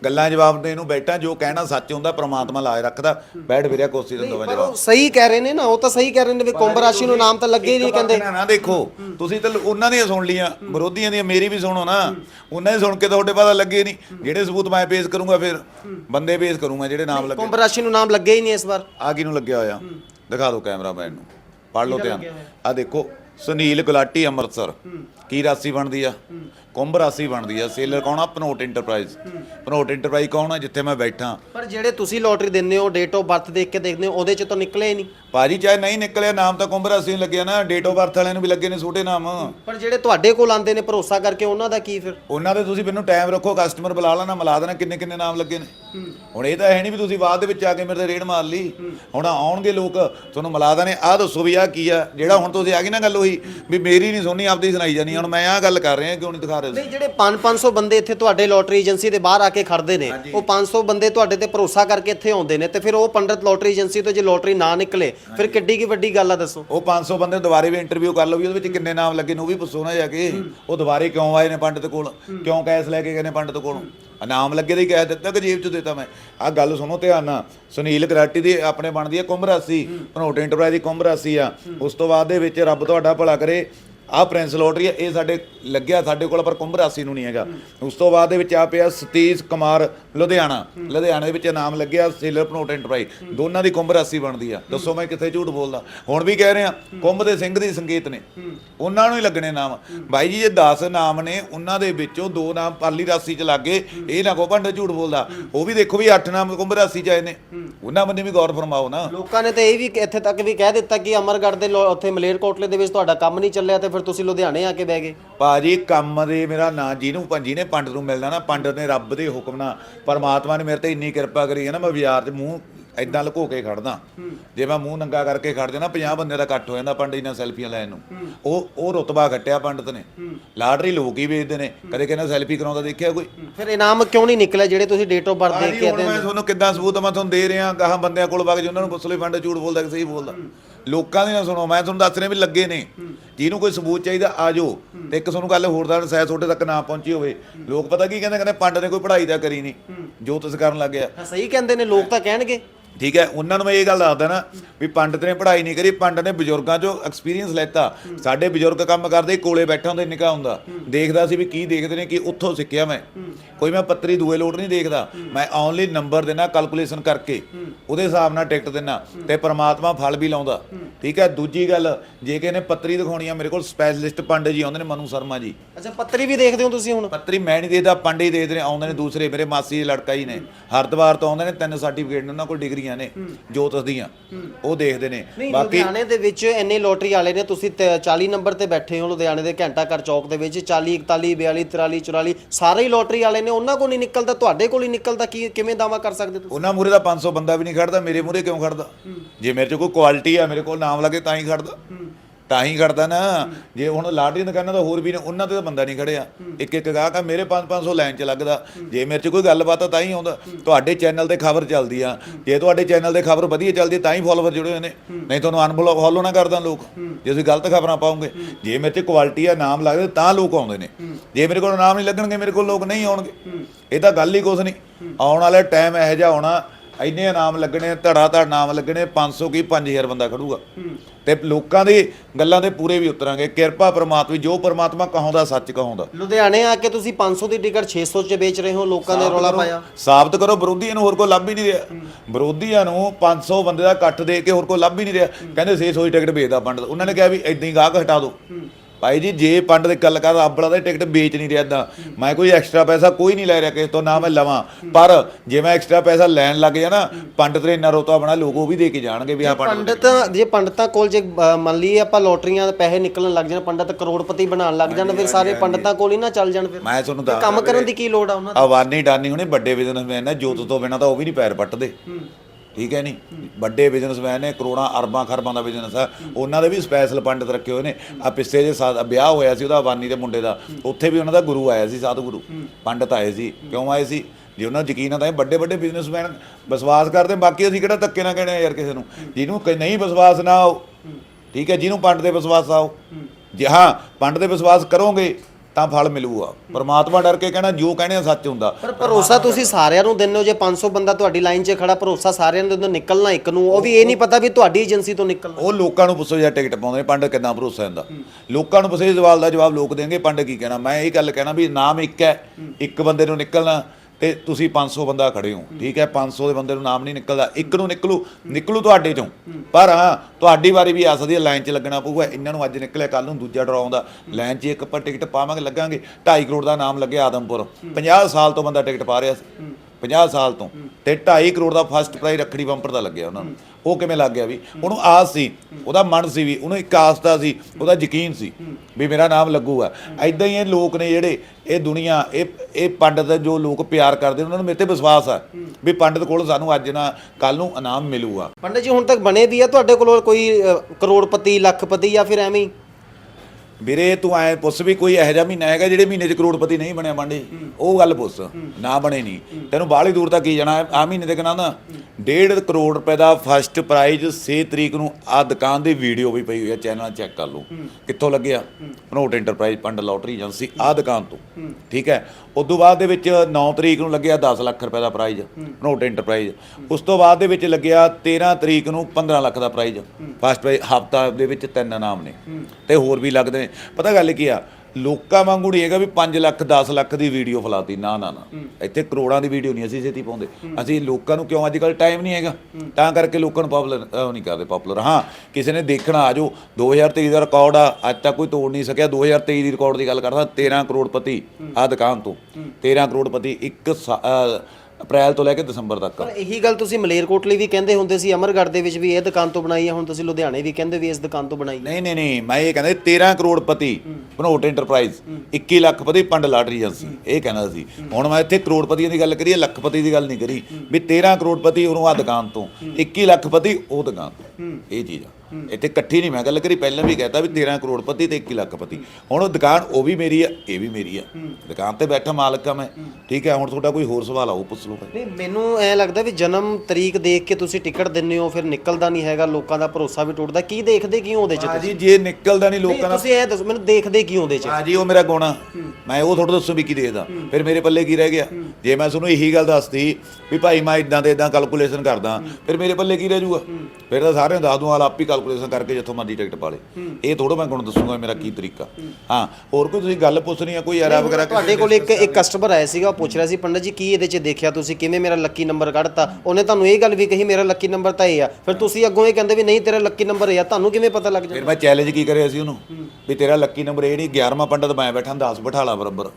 B: ਗੱਲਾਂ ਜਵਾਬ ਦੇਣ ਨੂੰ ਬੈਠਾ ਜੋ ਕਹਿਣਾ ਸੱਚ ਹੁੰਦਾ ਪ੍ਰਮਾਤਮਾ ਲਾਜ ਰੱਖਦਾ। ਬੈਠ ਵੀਰਿਆ ਕੋਸੀ ਦਿੰਦਾ ਮੈਂ
A: ਪਰ
B: ਜਵਾਬ।
A: ਸਹੀ ਕਹਿ ਰਹੇ ਨੇ ਨਾ ਉਹ ਤਾਂ ਸਹੀ ਕਹਿ ਰਹੇ ਨੇ ਵੀ ਕੁੰਭ ਰਾਸ਼ੀ ਨੂੰ ਨਾਮ ਤਾਂ ਲੱਗੇ ਹੀ ਨਹੀਂ ਕਹਿੰਦੇ।
B: ਨਾ ਨਾ ਦੇਖੋ। ਤੁਸੀਂ ਤਾਂ ਉਹਨਾਂ ਦੀਆਂ ਸੁਣ ਲੀਆਂ ਵਿਰੋਧੀਆਂ ਦੀਆਂ ਮੇਰੀ ਵੀ ਸੁਣੋ ਨਾ। ਉਹਨਾਂ ਦੀ ਸੁਣ ਕੇ ਤੁਹਾਡੇ ਪਤਾ ਲੱਗੇ ਨਹੀਂ। ਜਿਹੜੇ ਸਬੂਤ ਮੈਂ ਪੇਸ਼ ਕਰੂੰਗਾ ਫਿਰ ਬੰਦੇ ਪੇਸ਼ ਕਰੂੰਗਾ ਜਿਹੜੇ ਨਾਮ ਲੱਗੇ।
A: ਕੁੰਭ ਰਾਸ਼ੀ ਨੂੰ ਨਾਮ ਲੱਗੇ ਹੀ ਨਹੀਂ ਇਸ ਵਾਰ।
B: ਆ ਕਿਹਨੂੰ ਲੱਗਿਆ ਹੋਇਆ? ਦਿਖਾ ਦਿਓ ਕੈਮਰਾਮੈਨ ਨੂੰ। ਪੜ ਲਓ ਧਿਆਨ। ਆ ਦੇਖੋ ਸੁਨੀਲ ਗੁਲਾਟੀ ਅੰਮ੍ਰਿਤਸਰ। ਕੀ ਰਾਸੀ ਬਣਦੀ ਆ? ਕੁੰਭ ਰਾਸੀ ਬਣਦੀ ਆ। ਸੇਲਰ ਕੌਣ ਆ? ਪਨੋਟ ਇੰਟਰਪ੍ਰਾਈਜ਼ ਪਨੋਟ ਇੰਟਰਪ੍ਰਾਈਜ਼ ਕੌਣ ਆ? ਜਿੱਥੇ ਮੈਂ ਬੈਠਾ।
A: ਪਰ ਜਿਹੜੇ ਤੁਸੀਂ ਲੋਟਰੀ ਦਿੰਦੇ ਹੋ ਡੇਟ ਆਫ ਬਰਥ ਦੇਖ ਕੇ ਦੇਖਦੇ ਹੋ ਉਹਦੇ ਚ ਤਾਂ ਨਿਕਲੇ ਹੀ ਨਹੀਂ।
B: ਭਾਜੀ ਚਾਹੇ ਨਹੀਂ ਨਿਕਲਿਆ ਨਾਮ ਤਾਂ ਕੁੰਭ ਰਾਸੀ ਨੂੰ ਲੱਗਿਆ ਨਾ। ਡੇਟ ਆਫ ਬਰਥ ਵਾਲਿਆਂ ਨੂੰ ਵੀ ਲੱਗੇ ਨੇ ਛੋਟੇ ਨਾਮ।
A: ਪਰ ਜਿਹੜੇ ਤੁਹਾਡੇ ਕੋਲ ਆਂਦੇ ਨੇ ਭਰੋਸਾ ਕਰਕੇ ਉਹਨਾਂ ਦਾ ਕੀ ਫਿਰ?
B: ਉਹਨਾਂ ਦੇ ਤੁਸੀਂ ਮੈਨੂੰ ਟਾਈਮ ਰੱਖੋ ਕਸਟਮਰ ਬੁਲਾ ਲੈਣਾ ਮਿਲਾ ਦੇਣਾ ਕਿੰਨੇ ਕਿੰਨੇ ਨਾਮ ਲੱਗੇ ਨੇ। ਹੁਣ ਇਹ ਤਾਂ ਹੈ ਨਹੀਂ ਵੀ ਤੁਸੀਂ ਬਾਅਦ ਦੇ ਵਿੱਚ ਆ ਕੇ ਮੇਰੇ ਤੇ ਰੇਡ ਮਾਰ ਲਈ। ਹੁਣ ਆਉਣਗੇ ਲੋਕ ਤੁਹਾਨੂੰ ਮਿਲਾ ਦੇਣੇ। ਆਹ ਦੱਸੋ ਵੀ ਆਹ ਕੀ ਆ। ਜਿਹੜਾ ਹੁਣ ਤੁਸੀਂ ਆ ਗਈ ਨਾ ਗੱਲ ਉਹੀ ਵੀ ਮੇਰੀ ਨਹੀਂ ਸੁਣਨੀ ਆਪਦੀ ਸੁਣਾਈ ਜਾਨੀ ਹੁਣ ਮੈਂ ਆਹ ਗੱਲ ਕਰ ਰਿਹਾ ਕਿਉਂ ਨਹੀਂ ਦਿਖਾ ਰਹੇ
A: ਨਹੀਂ ਜਿਹੜੇ 5-500 ਬੰਦੇ ਇੱਥੇ ਤੁਹਾਡੇ ਲੋਟਰੀ ਏਜੰਸੀ ਦੇ ਬਾਹਰ ਆ ਕੇ ਖੜਦੇ ਨੇ ਉਹ 500 ਬੰਦੇ ਤੁਹਾਡੇ ਤੇ ਭਰੋਸਾ ਕਰਕੇ ਇੱਥੇ ਆਉਂਦੇ ਨੇ ਤੇ ਫਿਰ ਉਹ ਪੰਡਤ ਲੋਟਰੀ ਏਜੰਸੀ ਤੋਂ ਜੇ ਲੋਟਰੀ ਨਾ ਨਿਕਲੇ ਫਿਰ ਕਿੱਡੀ ਕੀ ਵੱਡੀ ਗੱਲ ਆ ਦੱਸੋ?
B: ਉਹ 500 ਬੰਦੇ ਦੁਬਾਰੇ ਵੀ ਇੰਟਰਵਿਊ ਕਰ ਲਓ ਵੀ ਉਹਦੇ ਵਿੱਚ ਕਿੰਨੇ ਨਾਮ ਲੱਗੇ ਨੇ ਉਹ ਵੀ ਪੁੱਛੋ ਨਾ ਜਾ ਕੇ। ਉਹ ਦੁਬਾਰੇ ਕਿਉਂ ਆਏ ਨੇ ਪੰਡਤ ਕੋਲ? ਕਿਉਂ ਕੈਸ ਲੈ ਕੇ ਗਏ ਨੇ ਪੰਡਤ ਕੋਲੋਂ? ਨਾਮ ਲੱਗੇ ਦਾ ਹੀ ਕਹਿ ਦਿੱਤਾ ਕਿ ਜੇਬ ਚ ਦਿੱਤਾ ਮੈਂ। ਆਹ ਗੱਲ ਸੁਣੋ ਧਿਆਨ ਨਾਲ। ਸੁਨੀਲ ਕਰਾਟੀ ਦੀ ਆਪਣੇ ਬਣਦੀ ਹੈ ਕੁੰਭ ਰਾਸੀ ਭਨੋਟ ਇੰਟਰਪ੍ਰਾਈਜ਼ ਦੀ ਕੁੰਭ ਰਾਸੀ ਆ। ਉਸ ਤੋਂ ਬਾਅਦ ਦੇ ਵਿੱਚ ਰੱਬ ਤੁਹਾਡਾ ਭਲਾ ਕਰੇ। ਆਹ ਪ੍ਰਿੰਸ ਲੋਟਰੀ ਹੈ ਇਹ ਸਾਡੇ ਲੱਗਿਆ ਸਾਡੇ ਕੋਲ, ਪਰ ਕੁੰਭ ਰਾਸੀ ਨੂੰ ਨਹੀਂ ਹੈਗਾ। ਉਸ ਤੋਂ ਬਾਅਦ ਦੇ ਵਿੱਚ ਆ ਪਿਆ ਸਤੀਸ਼ ਕੁਮਾਰ, ਲੁਧਿਆਣਾ। ਲੁਧਿਆਣੇ ਦੇ ਵਿੱਚ ਨਾਮ ਲੱਗਿਆ ਸੇਲਰ ਪਨੋਟ ਐਂਟਰਪ੍ਰਾਈਜ਼ ਦੋਨਾਂ ਦੀ ਕੁੰਭ ਰਾਸੀ ਬਣਦੀ ਆ। ਦੱਸੋ ਮੈਂ ਕਿੱਥੇ ਝੂਠ ਬੋਲਦਾ? ਹੁਣ ਵੀ ਕਹਿ ਰਿਹਾ, ਕੁੰਭ ਦੇ ਸਿੰਘ ਦੀ ਸੰਕੇਤ ਨੇ। ਉਹਨਾਂ ਨੂੰ ਹੀ ਲੱਗਣੇ ਨਾਮ। ਬਾਈ ਜੀ ਜੇ 10 ਨਾਮ ਨੇ, ਉਹਨਾਂ ਦੇ ਵਿੱਚੋਂ ਦੋ ਨਾਮ ਪਾਲੀ ਰਾਸੀ ਚ ਲੱਗੇ ਇਹ ਨਾ ਕੋ ਭੰਡ ਝੂਠ ਬੋਲਦਾ। ਉਹ ਵੀ ਦੇਖੋ ਵੀ 8 ਨਾਮ ਕੁੰਭ ਰਾਸੀ ਚ ਆਏ ਨੇ। ਉਹਨਾਂ ਬੰਦੇ ਵੀ ਗੌਰ ਫਰਮਾਓ ਨਾ।
A: ਲੋਕਾਂ ਨੇ ਤਾਂ ਇਹ ਵੀ ਇੱਥੇ ਤੱਕ ਵੀ ਕਹਿ ਦਿੱਤਾ ਕਿ ਅਮਰਗੜ੍ਹ ਦੇ ਉੱਥੇ ਮਲੇਰਕੋਟਲੇ ਦੇ ਵਿੱਚ ਤੁਹਾਡਾ ਕੰਮ ਨਹੀਂ ਚੱਲਿਆ ਤੇ ਫਿਰ ਤੁਸੀਂ ਲੁਧਿਆਣੇ ਆ ਕੇ ਬਹਿ ਗਏ?
B: ਭਾਜੀ, ਕੰਮ ਦੇ ਮੇਰਾ ਨਾਂ ਜਿਹਨੂੰ ਪੰਜੀ ਨੇ ਪੰਡਤ ਨੂੰ ਮਿਲਦਾ ਨਾ, ਪੰਡਤ ਨੇ ਰੱਬ ਦੇ ਹੁਕਮ ਨਾਲ ਪਰਮਾਤਮਾ ਨੇ ਮੇਰੇ ਤੇ ਇੰਨੀ ਕਿਰਪਾ ਕਰੀ ਹੈ ਨਾ, ਮੈਂ ਬਾਜ਼ਾਰ 'ਚ ਮੂੰਹ ਐਦਾਂ ਲੁਕੋ ਕੇ ਖੜਦਾ। ਜੇ ਮੈਂ ਮੂੰਹ ਨੰਗਾ ਕਰਕੇ ਖੜ ਜਾਣਾ 50 ਬੰਦੇ ਦਾ ਇਕੱਠ ਹੋ ਜਾਂਦਾ ਪੰਡਿਤ ਨਾਲ ਸੈਲਫੀਆਂ ਲੈਣ ਨੂੰ। ਉਹ ਉਹ ਰੁਤਬਾ ਘਟਿਆ ਪੰਡਤ ਨੇ। ਲਾਟਰੀ ਲੋਕ ਹੀ ਵੇਚਦੇ ਨੇ। ਕਦੇ ਕਹਿੰਦਾ ਸੈਲਫੀ ਕਰਾਉਂਦਾ ਦੇਖਿਆ ਕੋਈ?
A: ਫਿਰ ਇਨਾਮ ਕਿਉਂ ਨਹੀਂ ਨਿਕਲਿਆ ਜਿਹੜੇ ਤੁਸੀਂ ਡੇਟ ਆਫ ਬਰਥ
B: ਭਾਜੀ
A: ਕੇ
B: ਹੁਣ ਮੈਂ ਤੁਹਾਨੂੰ ਕਿੱਦਾਂ ਸਬੂਤ ਮੈਂ ਤੁਹਾਨੂੰ ਦੇ ਰਿਹਾ ਗਾਹਾਂ ਬੰਦਿਆਂ ਕੋਲ ਵਗ ਜੇ ਉਹਨਾਂ ਨੂੰ ਪੁੱਛ ਲਓ ਫੰਡ ਝੂਠ ਬੋਲਦਾ ਕਿ ਸਹੀ ਬੋਲਦਾ। ਲੋਕਾਂ ਦੀ ਨਾ ਸੁਣੋ ਮੈਂ ਤੁਹਾਨੂੰ ਦੱਸ ਰਿਹਾ ਵੀ ਲੱਗੇ ਨੇ। ਜਿਹਨੂੰ ਕੋਈ ਸਬੂਤ ਚਾਹੀਦਾ ਆ ਜਾਓ। ਤੇ ਇੱਕ ਤੁਹਾਨੂੰ ਗੱਲ ਹੋਰ ਦਾ ਸ਼ਾਇਦ ਤੁਹਾਡੇ ਤੱਕ ਨਾ ਪਹੁੰਚੀ ਹੋਵੇ। ਲੋਕ ਪਤਾ ਕੀ ਕਹਿੰਦੇ ਕਹਿੰਦੇ ਪੰਡ ਨੇ ਕੋਈ ਪੜ੍ਹਾਈ ਦਾ ਕਰੀ ਨਹੀਂ। ਜੋ ਤੁਸੀਂ ਕਰਨ ਲੱਗ ਗਿਆ।
A: ਸਹੀ ਕਹਿੰਦੇ ਨੇ ਲੋਕ ਤਾਂ ਕਹਿਣਗੇ।
B: ਠੀਕ ਹੈ? ਉਹਨਾਂ ਨੂੰ ਮੈਂ ਇਹ ਗੱਲ ਦੱਸਦਾ ਨਾ ਵੀ ਪੰਡਤ ਨੇ ਪੜ੍ਹਾਈ ਨਹੀਂ ਕਰੀ ਪੰਡਤ ਨੇ ਬਜ਼ੁਰਗਾਂ 'ਚੋਂ ਐਕਸਪੀਰੀਅੰਸ ਲੈਤਾ। ਸਾਡੇ ਬਜ਼ੁਰਗ ਕੰਮ ਕਰਦੇ ਕੋਲੇ ਬੈਠਾ ਹੁੰਦਾ ਨਿਕਾ ਹੁੰਦਾ। ਦੇਖਦਾ ਸੀ ਵੀ ਕੀ ਦੇਖਦੇ ਨੇ ਕਿ ਉੱਥੋਂ ਸਿੱਖਿਆ ਮੈਂ। ਕੋਈ ਮੈਂ ਪੱਤਰੀ ਦੂਏ ਲੋਟ ਨਹੀਂ ਦੇਖਦਾ। ਮੈਂ ਓਨਲੀ ਨੰਬਰ ਦੇਣਾ ਕੈਲਕੂਲੇਸ਼ਨ ਕਰਕੇ। ਉਹਦੇ ਹਿਸਾਬ ਨਾਲ ਟਿਕਟ ਦੇਣਾ ਤੇ ਪ੍ਰਮਾਤਮਾ ਫਲ ਵੀ ਲਾਉਂਦਾ। ਠੀਕ ਹੈ? ਦੂਜੀ ਗੱਲ ਜੇ ਕਿਸੇ ਨੇ ਪੱਤਰੀ ਦਿਖਾਉਣੀ ਆ ਮੇਰੇ ਕੋਲ ਸਪੈਸ਼ਲਿਸਟ ਪੰਡਤ ਜੀ ਆਉਂਦੇ ਨੇ ਮਨੂ ਸ਼ਰਮਾ ਜੀ।
A: ਅੱਛਾ ਪੱਤਰੀ ਵੀ ਦੇਖਦੇ ਹੋ ਤੁਸੀਂ ਹੁਣ?
B: ਪੱਤਰੀ ਮੈਂ ਨਹੀਂ ਦੇਖਦਾ ਪੰਡੇ ਹੀ ਦੇਖਦੇ ਨੇ ਆਉਂਦੇ ਨੇ ਦੂਸਰੇ ਮੇਰੇ ਮਾਸੀ ਦੇ ਲੜਕਾ ਹੀ ਨੇ। ਹਰਿਦੁਆਰ ਤੋਂ ਆਉਂਦੇ ਨੇ ਤਿੰਨ ਸਰਟੀਫਿਕੇਟ ਨੇ ਉਹਨਾਂ ਕੋਲ ਡਿਗਰੀਆਂ ਨੇ ਜੋਤਿਸ਼ ਦੀਆਂ। ਉਹ ਦੇਖਦੇ ਨੇ। ਬਾਕੀ
A: ਲੁਧਿਆਣੇ ਦੇ ਵਿੱਚ ਇੰਨੇ ਲੋਟਰੀ ਵਾਲੇ ਨੇ ਤੁਸੀਂ ਤੇ 40 ਨੰਬਰ ਤੇ ਬੈਠੇ ਹੋ ਲੁਧਿਆਣੇ ਦੇ ਘੰਟਾ ਘਰ ਚੌਕ ਦੇ ਵਿੱਚ 40 41 42 43 44 ਸਾਰੇ ਹੀ ਲੋਟਰੀ ਵਾਲੇ ਨੇ ਉਹਨਾਂ ਕੋਲ ਨਹੀਂ ਨਿਕਲਦਾ ਤੁਹਾਡੇ ਕੋਲ ਹੀ ਨਿਕਲਦਾ ਕੀ ਕਿਵੇਂ ਦਾਵਾ ਕਰ ਸਕਦੇ ਤੁਸੀਂ?
B: ਉਹਨਾਂ ਮੂਰੇ ਦਾ 500 ਬੰਦਾ ਵੀ ਨਹੀਂ ਖੜਦਾ ਮੇਰੇ ਮੂਰੇ ਕਿਉਂ ਖੜਦਾ? ਜੇ ਮੇਰੇ 'ਚ ਕੋਈ ਕੁਆਲਿਟੀ ਆ ਮੇਰੇ ਕੋਲ ਨਾਮ ਲੱਗੇ ਤਾਂ ਹੀ ਖੜਦਾ। ਤਾਂ ਹੀ ਖੜਦਾ ਨਾ। ਜੇ ਹੁਣ ਲਾਟਰੀ ਦੁਕਾਨਾਂ ਦਾ ਹੋਰ ਵੀ ਨੇ ਉਹਨਾਂ ਤੇ ਤਾਂ ਬੰਦਾ ਨਹੀਂ ਖੜਿਆ। ਇੱਕ ਇੱਕ ਗਾਹਕ ਆ ਮੇਰੇ 5-500 ਲਾਈਨ 'ਚ ਲੱਗਦਾ। ਜੇ ਮੇਰੇ 'ਚ ਕੋਈ ਗੱਲਬਾਤ ਆ ਤਾਂ ਹੀ ਆਉਂਦਾ। ਤੁਹਾਡੇ ਚੈਨਲ ਤੇ ਖਬਰ ਚੱਲਦੀ ਆ। ਜੇ ਤੁਹਾਡੇ ਚੈਨਲ ਤੇ ਖਬਰ ਵਧੀਆ ਚੱਲਦੀ ਆ, ਤਾਂ ਹੀ ਫਾਲੋਅਰ ਜੁੜੇ ਹੋਏ ਨੇ। ਨਹੀਂ ਤੁਹਾਨੂੰ ਅਨਫੋਲੋ ਫਾਲੋ ਨਾ ਕਰਦਾ ਲੋਕ। ਜੇ ਤੁਸੀਂ ਗਲਤ ਖਬਰਾਂ ਪਾਉਂਗੇ ਜੇ ਮੇਰੇ 'ਚ ਕੁਆਲਿਟੀ ਆ ਨਾਮ ਲੱਗਦੇ ਤਾਂ ਲੋਕ ਆਉਂਦੇ ਨੇ। ਜੇ ਮੇਰੇ ਕੋਲ ਨਾਮ ਨਹੀਂ ਲੱਗਣਗੇ ਮੇਰੇ ਕੋਲ ਲੋਕ ਨਹੀਂ ਆਉਣਗੇ। ਇਹ ਤਾਂ ਗੱਲ ਹੀ ਕੁਛ ਨਹੀਂ। ਆਉਣ ਵਾਲਾ ਟਾਈਮ ਇਹੋ ਜਿਹਾ ਆਉਣਾ ਇੰਨੇ ਇਨਾਮ ਲੱਗਣੇ ਧੜਾ ਧੜ ਨਾਮ ਲੱਗਣੇ 500 ਕੀ 5000 ਬੰਦਾ ਖੜੂਗਾ। ਤੇ ਲੋਕਾਂ ਦੀ ਗੱਲਾਂ ਦੇ ਪੂਰੇ ਵੀ ਉਤਰਾਂਗੇ। ਕਿਰਪਾ ਪ੍ਰਮਾਤਮਾ ਜੋ ਪ੍ਰਮਾਤਮਾ ਕਹਾਉਂਦਾ ਸੱਚ ਕਹਾਉਂਦਾ।
A: ਲੁਧਿਆਣੇ ਆ ਕੇ ਤੁਸੀਂ 500 ਦੀ ਟਿਕਟ 600 ਚ ਵੇਚ ਰਹੇ ਹੋ ਲੋਕਾਂ ਨੇ ਰੌਲਾ ਪਾਇਆ।
B: ਸਾਬਤ ਕਰੋ ਵਿਰੋਧੀਆਂ ਨੂੰ ਹੋਰ ਕੋਈ ਲੱਭ ਹੀ ਨਹੀਂ ਰਿਹਾ। ਵਿਰੋਧੀਆਂ ਨੂੰ 500 ਬੰਦੇ ਦਾ ਇਕੱਠ ਦੇ ਕੇ ਹੋਰ ਕੋਈ ਲੱਭ ਹੀ ਨਹੀਂ ਰਿਹਾ। ਕਹਿੰਦੇ 600 ਦੀ ਟਿਕਟ ਵੇਚਦਾ ਪੰਡਤ। ਉਹਨਾਂ ਨੇ ਕਿਹਾ ਵੀ ਇਦਾਂ ਹੀ ਗਾਹਕ ਹਟਾ ਦਿਓ। ਭਾਈ ਜੀ ਜੇ ਪੰਡਤ ਦੀ ਗੱਲ ਕਰ ਆਪਣਾ ਦਾ ਟਿਕਟ ਵੇਚ ਨਹੀਂ ਰਿਹਾ ਇਦਾਂ ਮੈਂ ਕੋਈ ਐਕਸਟਰਾ ਪੈਸਾ ਕੋਈ ਨਹੀਂ ਲੈ ਰਿਹਾ ਕਿਸੇ ਤੋਂ ਨਾ ਮੈਂ ਲਵਾਂ। ਪਰ ਜੇ ਮੈਂ ਐਕਸਟਰਾ ਪੈਸਾ ਲੈਣ ਲੱਗ ਜਾ ਨਾ ਪੰਡਤ ਨੇ ਇੰਨਾ ਰੋਤਾ ਬਣਾ ਲੋਕ ਉਹ ਵੀ ਦੇ ਕੇ ਜਾਣਗੇ ਵੀ ਆ ਪੰਡਤ
A: ਜੇ ਪੰਡਤਾਂ ਕੋਲ ਜੇ ਮੰਨ ਲਈਏ ਆਪਾਂ ਲੋਟਰੀਆਂ ਦੇ ਪੈਸੇ ਨਿਕਲਣ ਲੱਗ ਜਾਣ ਪੰਡਤ ਕਰੋੜਪਤੀ ਬਣਾਉਣ ਲੱਗ ਜਾਣ ਫਿਰ ਸਾਰੇ ਪੰਡਤਾਂ ਕੋਲ ਹੀ ਨਾ ਚੱਲ ਜਾਣ ਫਿਰ।
B: ਮੈਂ ਤੁਹਾਨੂੰ ਦੱਸ
A: ਕੰਮ ਕਰਨ ਦੀ ਕੀ ਲੋੜ ਆ ਉਹਨਾਂ
B: ਆਵਾਨੀ ਡਾਨੀ ਹੁਣੇ ਵੱਡੇ ਬਿਜ਼ਨਸਮੈਨ ਨੇ ਜੋਤ ਤੋਂ ਬਿਨਾ ਤਾਂ ਉਹ ਵੀ ਨਹੀਂ ਪੈਰ ਪੱਟਦੇ। ਠੀਕ ਹੈ ਨਹੀਂ ਵੱਡੇ ਬਿਜ਼ਨਸਮੈਨ ਨੇ, ਕਰੋੜਾਂ, ਅਰਬਾਂ, ਖਰਬਾਂ ਦਾ ਬਿਜ਼ਨਸ ਆ। ਉਹਨਾਂ ਦੇ ਵੀ ਸਪੈਸ਼ਲ ਪੰਡਤ ਰੱਖੇ ਹੋਏ ਨੇ। ਆ ਪਿੱਛੇ ਜੇ ਸਾ- ਵਿਆਹ ਹੋਇਆ ਸੀ ਉਹਦਾ ਆਵਾਨੀ ਦੇ ਮੁੰਡੇ ਦਾ। ਉੱਥੇ ਵੀ ਉਹਨਾਂ ਦਾ ਗੁਰੂ ਆਇਆ ਸੀ ਸਾਧੂ ਗੁਰੂ ਪੰਡਤ ਆਏ ਸੀ। ਕਿਉਂ ਆਏ ਸੀ? ਜੇ ਉਹਨਾਂ ਨੂੰ ਯਕੀਨ ਆ ਤਾਂ ਇਹ ਵੱਡੇ ਵੱਡੇ ਬਿਜ਼ਨਸਮੈਨ ਵਿਸ਼ਵਾਸ ਕਰਦੇ ਬਾਕੀ ਅਸੀਂ ਕਿਹੜਾ ਧੱਕੇ ਨਾ ਕਹਿਣੇ ਯਾਰ ਕਿਸੇ ਨੂੰ? ਜਿਹਨੂੰ ਕਿ, ਨਹੀਂ ਵਿਸ਼ਵਾਸ ਨਾ ਆਓ। ਠੀਕ ਹੈ, ਜਿਹਨੂੰ ਪੰਡ ਦੇ ਵਿਸ਼ਵਾਸ ਆਓ। ਜੇ ਹਾਂ ਪੰਡ ਦੇ ਵਿਸ਼ਵਾਸ ਕਰੋਗੇ ਤਾਂ ਫਲ ਮਿਲੂਗਾ। ਪਰਮਾਤਮਾ ਡਰ ਕੇ ਕਹਿਣਾ ਜੋ ਕਹਿੰਦੇ ਆ ਸੱਚ ਹੁੰਦਾ।
A: ਪਰ ਭਰੋਸਾ ਤੁਸੀਂ ਸਾਰਿਆਂ ਨੂੰ ਦਿੰਦੇ ਹੋ ਜੇ 500 ਬੰਦਾ ਤੁਹਾਡੀ ਲਾਈਨ 'ਚ ਖੜਾ ਭਰੋਸਾ ਸਾਰਿਆਂ ਨੂੰ ਦਿੰਦੇ ਹੋ, ਨਿਕਲਣਾ ਇੱਕ ਨੂੰ ਉਹ ਵੀ ਇਹ ਨਹੀਂ ਪਤਾ ਵੀ ਤੁਹਾਡੀ ਏਜੰਸੀ ਤੋਂ ਨਿਕਲਣਾ।
B: ਉਹ ਲੋਕਾਂ ਨੂੰ ਪੁੱਛੋ ਜਾਂ ਟਿਕਟ ਪਾਉਂਦੇ ਨੇ ਪੰਡ ਕਿੰਨਾ ਭਰੋਸਾ ਹੁੰਦਾ ਲੋਕਾਂ ਨੂੰ ਪੁੱਛੇ ਸਵਾਲ ਦਾ ਜਵਾਬ ਲੋਕ ਦੇਣਗੇ ਪੰਡ ਕੀ ਕਹਿਣਾ? ਮੈਂ ਇਹ ਗੱਲ ਕਹਿਣਾ ਵੀ ਨਾਮ ਇੱਕ ਹੈ ਇੱਕ ਬੰਦੇ ਨੂੰ ਨਿਕਲਣਾ ਤੇ ਤੁਸੀਂ 500 ਬੰਦਾ ਖੜੇ ਹੋ ਠੀਕ ਹੈ? 500 ਦੇ ਬੰਦੇ ਨੂੰ ਨਾਮ ਨਹੀਂ ਨਿਕਲਦਾ। ਇੱਕ ਨੂੰ ਨਿਕਲੂ ਨਿਕਲੂ ਤੁਹਾਡੇ ਚੋਂ। ਪਰ ਹਾਂ ਤੁਹਾਡੀ ਵਾਰੀ ਵੀ ਆ ਸਕਦੀ ਹੈ ਲਾਈਨ 'ਚ ਲੱਗਣਾ ਪਊਗਾ। ਇਹਨਾਂ ਨੂੰ ਅੱਜ ਨਿਕਲਿਆ ਕੱਲ ਨੂੰ ਦੂਜਾ ਡਰਾ ਆਉਂਦਾ। ਲਾਈਨ 'ਚ ਇੱਕ ਆਪਾਂ ਟਿਕਟ ਪਾਵਾਂਗੇ ਲੱਗਾਂਗੇ। 2.5 ਕਰੋੜ ਦਾ ਨਾਮ ਲੱਗਿਆ ਆਦਮਪੁਰ। 50 ਸਾਲ ਤੋਂ ਬੰਦਾ ਟਿਕਟ ਪਾ ਰਿਹਾ ਸੀ। 50 ਸਾਲ ਤੋਂ ਤੇ 2.5 ਕਰੋੜ ਦਾ ਫਸਟ ਪ੍ਰਾਈਜ਼ ਰੱਖੜੀ ਬੰਪਰ ਦਾ ਲੱਗਿਆ ਉਹਨਾਂ ਨੂੰ। ਉਹ ਕਿਵੇਂ ਲੱਗ ਗਿਆ ਵੀ? ਉਹਨੂੰ ਆਸ ਸੀ ਉਹਦਾ ਮਨ ਸੀ ਵੀ ਉਹਨੂੰ ਇੱਕ ਆਸਤਾ ਸੀ ਉਹਦਾ ਯਕੀਨ ਸੀ ਵੀ ਮੇਰਾ ਨਾਮ ਲੱਗੂਗਾ। ਐਦਾਂ ਹੀ ਇਹ ਲੋਕ ਨੇ ਜਿਹੜੇ ਇਹ ਦੁਨੀਆ ਇਹ ਇਹ ਪੰਡਤ ਜੋ ਲੋਕ ਪਿਆਰ ਕਰਦੇ ਉਹਨਾਂ ਨੂੰ ਮੇਰੇ ਤੇ ਵਿਸ਼ਵਾਸ ਆ ਵੀ ਪੰਡਤ ਕੋਲ ਸਾਨੂੰ ਅੱਜ ਨਾ ਕੱਲ ਨੂੰ ਇਨਾਮ ਮਿਲੂਗਾ।
A: ਪੰਡਤ ਜੀ ਹੁਣ ਤੱਕ ਬਣੇ ਦੀ ਆ ਤੁਹਾਡੇ ਕੋਲ ਕੋਈ ਅ, ਕਰੋੜਪਤੀ ਲੱਖਪਤੀ ਜਾਂ ਫਿਰ ਐਵੇਂ ਹੀ?
B: ਵੀਰੇ ਤੂੰ ਐ ਪੁੱਛ ਵੀ ਕੋਈ ਇਹੋ ਜਿਹਾ ਮਹੀਨਾ ਹੈਗਾ ਜਿਹੜੇ ਮਹੀਨੇ 'ਚ ਕਰੋੜਪਤੀ ਨਹੀਂ ਬਣਿਆ ਮੰਡੀ ਉਹ ਗੱਲ ਪੁੱਛ ਨਾ ਬਣੇ ਨਹੀਂ। ਤੈਨੂੰ ਬਾਹਲੀ ਦੂਰ ਤੱਕ ਕੀ ਜਾਣਾ? ਆ ਮਹੀਨੇ ਦੇ ਕਿਨਾਂ ਦਾ 1.5 ਕਰੋੜ ਰੁਪਏ ਦਾ ਫਸਟ ਪ੍ਰਾਈਜ਼ 6 ਤਰੀਕ ਨੂੰ ਆ ਦੁਕਾਨ ਦੀ ਵੀਡੀਓ ਵੀ ਪਈ ਹੋਈ ਹੈ ਚੈਨਲ ਚੈੱਕ ਕਰ ਲਓ। ਕਿੱਥੋਂ ਲੱਗਿਆ ਭਨੋਟ ਇੰਟਰਪ੍ਰਾਈਜ਼ ਪੰਡ ਲੋਟਰੀ ਏਜੰਸੀ ਆ ਦੁਕਾਨ ਤੋਂ। ਠੀਕ ਹੈ? ਉਸ ਤੋਂ ਬਾਅਦ ਦੇ ਵਿੱਚ 9 ਤਰੀਕ ਨੂੰ ਲੱਗਿਆ 10 ਲੱਖ ਰੁਪਏ ਦਾ ਪ੍ਰਾਈਜ਼ ਭਨੋਟ ਇੰਟਰਪ੍ਰਾਈਜ਼ ਉਸ ਤੋਂ ਬਾਅਦ ਦੇ ਵਿੱਚ ਲੱਗਿਆ 13 ਤਰੀਕ ਨੂੰ 15 ਲੱਖ ਦਾ ਪ੍ਰਾਈਜ਼ ਫਸਟ ਪ੍ਰਾਈਜ਼ ਹਫਤਾ ਦੇ ਵਿੱਚ ਤਿੰਨ ਇਨਾਮ ਨੇ। ਤੇ ਹੋਰ ਵੀ ਲੱਗਦੇ ਨੇ ਪਤਾ ਗੱਲ ਕੀ ਆ? ਲੋਕਾਂ ਵਾਂਗੂ ਨਹੀਂ ਹੈਗਾ ਵੀ 5 ਲੱਖ 10 ਲੱਖ ਦੀ ਵੀਡੀਓ ਫਲਾਤੀ। ਨਾ ਨਾ ਨਾ। ਇੱਥੇ ਕਰੋੜਾਂ ਦੀ ਵੀਡੀਓ ਨਹੀਂ ਅਸੀਂ ਛੇਤੀ ਪਾਉਂਦੇ। ਅਸੀਂ ਲੋਕਾਂ ਨੂੰ ਕਿਉਂ ਅੱਜ ਕੱਲ ਟਾਈਮ ਨਹੀਂ ਹੈਗਾ? ਤਾਂ ਕਰਕੇ ਲੋਕਾਂ ਨੂੰ ਪਪੂਲਰ ਉਹ ਨਹੀਂ ਕਰਦੇ ਪਪੂਲਰ ਹਾਂ ਕਿਸੇ ਨੇ ਦੇਖਣਾ ਆ ਜਾਓ 2023 ਦਾ ਰਿਕਾਰਡ ਆ। ਅੱਜ ਤੱਕ ਕੋਈ ਤੋੜ ਨਹੀਂ ਸਕਿਆ। 2023 ਦੀ ਰਿਕਾਰਡ ਦੀ ਗੱਲ ਕਰਦਾ 13 ਕਰੋੜਪਤੀ ਆ ਦੁਕਾਨ ਤੋਂ। 13 ਕਰੋੜਪਤੀ ਇੱਕ ਅਪ੍ਰੈਲ ਤੋਂ ਲੈ ਕੇ ਦਸੰਬਰ ਤੱਕ।
A: ਪਰ ਇਹੀ ਗੱਲ ਤੁਸੀਂ ਮਲੇਰਕੋਟਲੀ ਵੀ ਕਹਿੰਦੇ ਹੁੰਦੇ ਸੀ ਅਮਰਗੜ੍ਹ ਦੇ ਵਿੱਚ ਵੀ ਇਹ ਦੁਕਾਨ ਤੋਂ ਬਣਾਈ ਹੈ ਹੁਣ ਤੁਸੀਂ ਲੁਧਿਆਣੇ ਵੀ ਕਹਿੰਦੇ ਵੀ ਇਸ ਦੁਕਾਨ ਤੋਂ ਬਣਾਈ ਹੈ
B: ਨਹੀਂ ਨਹੀਂ ਨਹੀਂ ਮੈਂ ਇਹ ਕਹਿੰਦਾ 13 ਕਰੋੜਪਤੀ ਭਨੋਟ ਇੰਟਰਪ੍ਰਾਈਜ਼ 21 ਲੱਖਪਤੀ ਪੰਡ ਲਾਟਰੀ ਏਜੰਸੀ ਇਹ ਕਹਿੰਦਾ ਸੀ। ਹੁਣ ਮੈਂ ਇੱਥੇ ਕਰੋੜਪਤੀਆਂ ਦੀ ਗੱਲ ਕਰੀ ਹੈ, ਲੱਖਪਤੀ ਦੀ ਗੱਲ ਨਹੀਂ ਕਰੀ ਵੀ 13 ਕਰੋੜਪਤੀ ਉਹਨੂੰ ਆ ਦੁਕਾਨ ਤੋਂ 21 ਲੱਖਪਤੀ ਉਹ ਦੁਕਾਨ ਤੋਂ ਇਹ ਚੀਜ਼ ਆ। ਇੱਥੇ ਇਕੱਠੀ ਨਹੀਂ ਮੈਂ ਗੱਲ ਕਰੀ ਪਹਿਲਾਂ ਵੀ ਕਹਿਤਾ ਵੀ 13 ਕਰੋੜਪਤੀ ਤੇ 21 ਲੱਖਪਤੀ ਹੁਣ ਉਹ ਦੁਕਾਨ ਉਹ ਵੀ ਮੇਰੀ ਆ ਇਹ ਵੀ ਮੇਰੀ ਆ। ਦੁਕਾਨ ਤੇ ਬੈਠਾ ਮਾਲਕ ਆ ਮੈਂ। ਠੀਕ ਹੈ ਹੁਣ ਤੁਹਾਡਾ ਕੋਈ ਹੋਰ ਸਵਾਲ ਆਓ ਪੁੱਛ ਲਓ ਭਾਈ।
A: ਨਹੀਂ ਮੈਨੂੰ ਐ ਲੱਗਦਾ ਵੀ ਜਨਮ ਤਰੀਕ ਦੇਖ ਕੇ ਤੁਸੀਂ ਟਿਕਟ ਦਿੰਦੇ ਹੋ ਫਿਰ ਨਿਕਲਦਾ ਨਹੀਂ ਹੈਗਾ ਲੋਕਾਂ ਦਾ ਭਰੋਸਾ ਵੀ ਟੁੱਟਦਾ। ਕੀ ਦੇਖਦੇ ਕਿਉਂ ਉਹਦੇ ਚ
B: ਜੀ ਜੇ ਨਿਕਲਦਾ ਨਹੀਂ
A: ਨਹੀਂ,
B: ਲੋਕਾਂ ਦਾ
A: ਤੁਸੀਂ ਇਹ ਦੱਸੋ ਮੈਨੂੰ ਦੇਖਦੇ ਕਿਉਂ ਉਹਦੇ ਚ?
B: ਹਾਂ ਜੀ ਉਹ ਮੇਰਾ ਗੁਣ ਮੈਂ ਉਹ ਥੋੜਾ ਦੱਸੋ ਵੀ ਕੀ ਦੇਖਦਾ। ਫਿਰ ਮੇਰੇ ਪੱਲੇ ਕੀ ਰਹਿ ਗਿਆ? ਜੇ ਮੈਂ ਤੁਹਾਨੂੰ ਇਹੀ ਗੱਲ ਦੱਸਦੀ ਵੀ ਭਾਈ ਮੈਂ ਇਦਾਂ ਤੇ ਇਦਾਂ ਕੈਲਕੂਲੇਸ਼ਨ ਕਰਦਾ ਫਿਰ ਮੇਰੇ ਪੱਲੇ ਕੀ ਰਹਿ ਜਾਊਗਾ? ਫਿਰ ਤਾਂ ਸਾਰਿਆਂ ਨੂੰ ਦੱਸ ਦੂੰਗਾ ਆਪ ਹੀ ਕੈਲਕੂਲੇਸ਼ਨ ਕਰਕੇ ਜਿੱਥੋਂ ਮਰਜ਼ੀ ਟਿਕਟ ਪਾ ਲੇ। ਇਹ ਥੋੜਾ ਮੈਂ ਗੁਣ ਦੱਸੂਗਾ ਮੇਰਾ ਕੀ ਤਰੀਕਾ। ਹਾਂ ਹੋਰ ਕੋਈ ਤੁਸੀਂ ਗੱਲ ਪੁੱਛਣੀ ਆ ਕੋਈ ਐਰਾ ਵਗੈਰਾ
A: ਤੁਹਾਡੇ ਕੋਲ ਇੱਕ ਇੱਕ ਕਸਟਮਰ ਆਇਆ ਸੀਗਾ ਉਹ ਪੁੱਛ ਰਿਹਾ ਸੀ ਪੰਡਤ ਜੀ ਕੀ ਇਹਦੇ ਚ ਦੇਖਿਆ ਤੁਸੀਂ? ਕਿਵੇਂ ਮੇਰਾ ਲੱਕੀ ਨੰਬਰ ਕੱਢਤਾ? ਉਹਨੇ ਤੁਹਾਨੂੰ ਇਹ ਗੱਲ ਵੀ ਕਹੀ ਮੇਰਾ ਲੱਕੀ ਨੰਬਰ ਤਾਂ ਇਹ ਆ। ਫਿਰ ਤੁਸੀਂ ਅੱਗੋਂ ਇਹ ਕਹਿੰਦੇ ਵੀ ਨਹੀਂ ਤੇਰਾ ਲੱਕੀ ਨੰਬਰ ਇਹ ਆ। ਤੁਹਾਨੂੰ ਕਿਵੇਂ ਪਤਾ ਲੱਗ
B: ਫਿਰ
A: ਜਾਂਦਾ?
B: ਮੈਂ ਚੈਲੰਜ ਕੀ ਕਰਿਆ ਸੀ ਉਹਨੂੰ? ਵੀ ਤੇਰਾ ਲੱਕੀ ਨੰਬਰ ਇਹ ਨਹੀਂ 11ਵਾਂ ਪੰਡਤ ਮੈਂ ਬੈਠਾ 10 ਬਿਠਾ ਲਾ ਬਰਾਬਰ।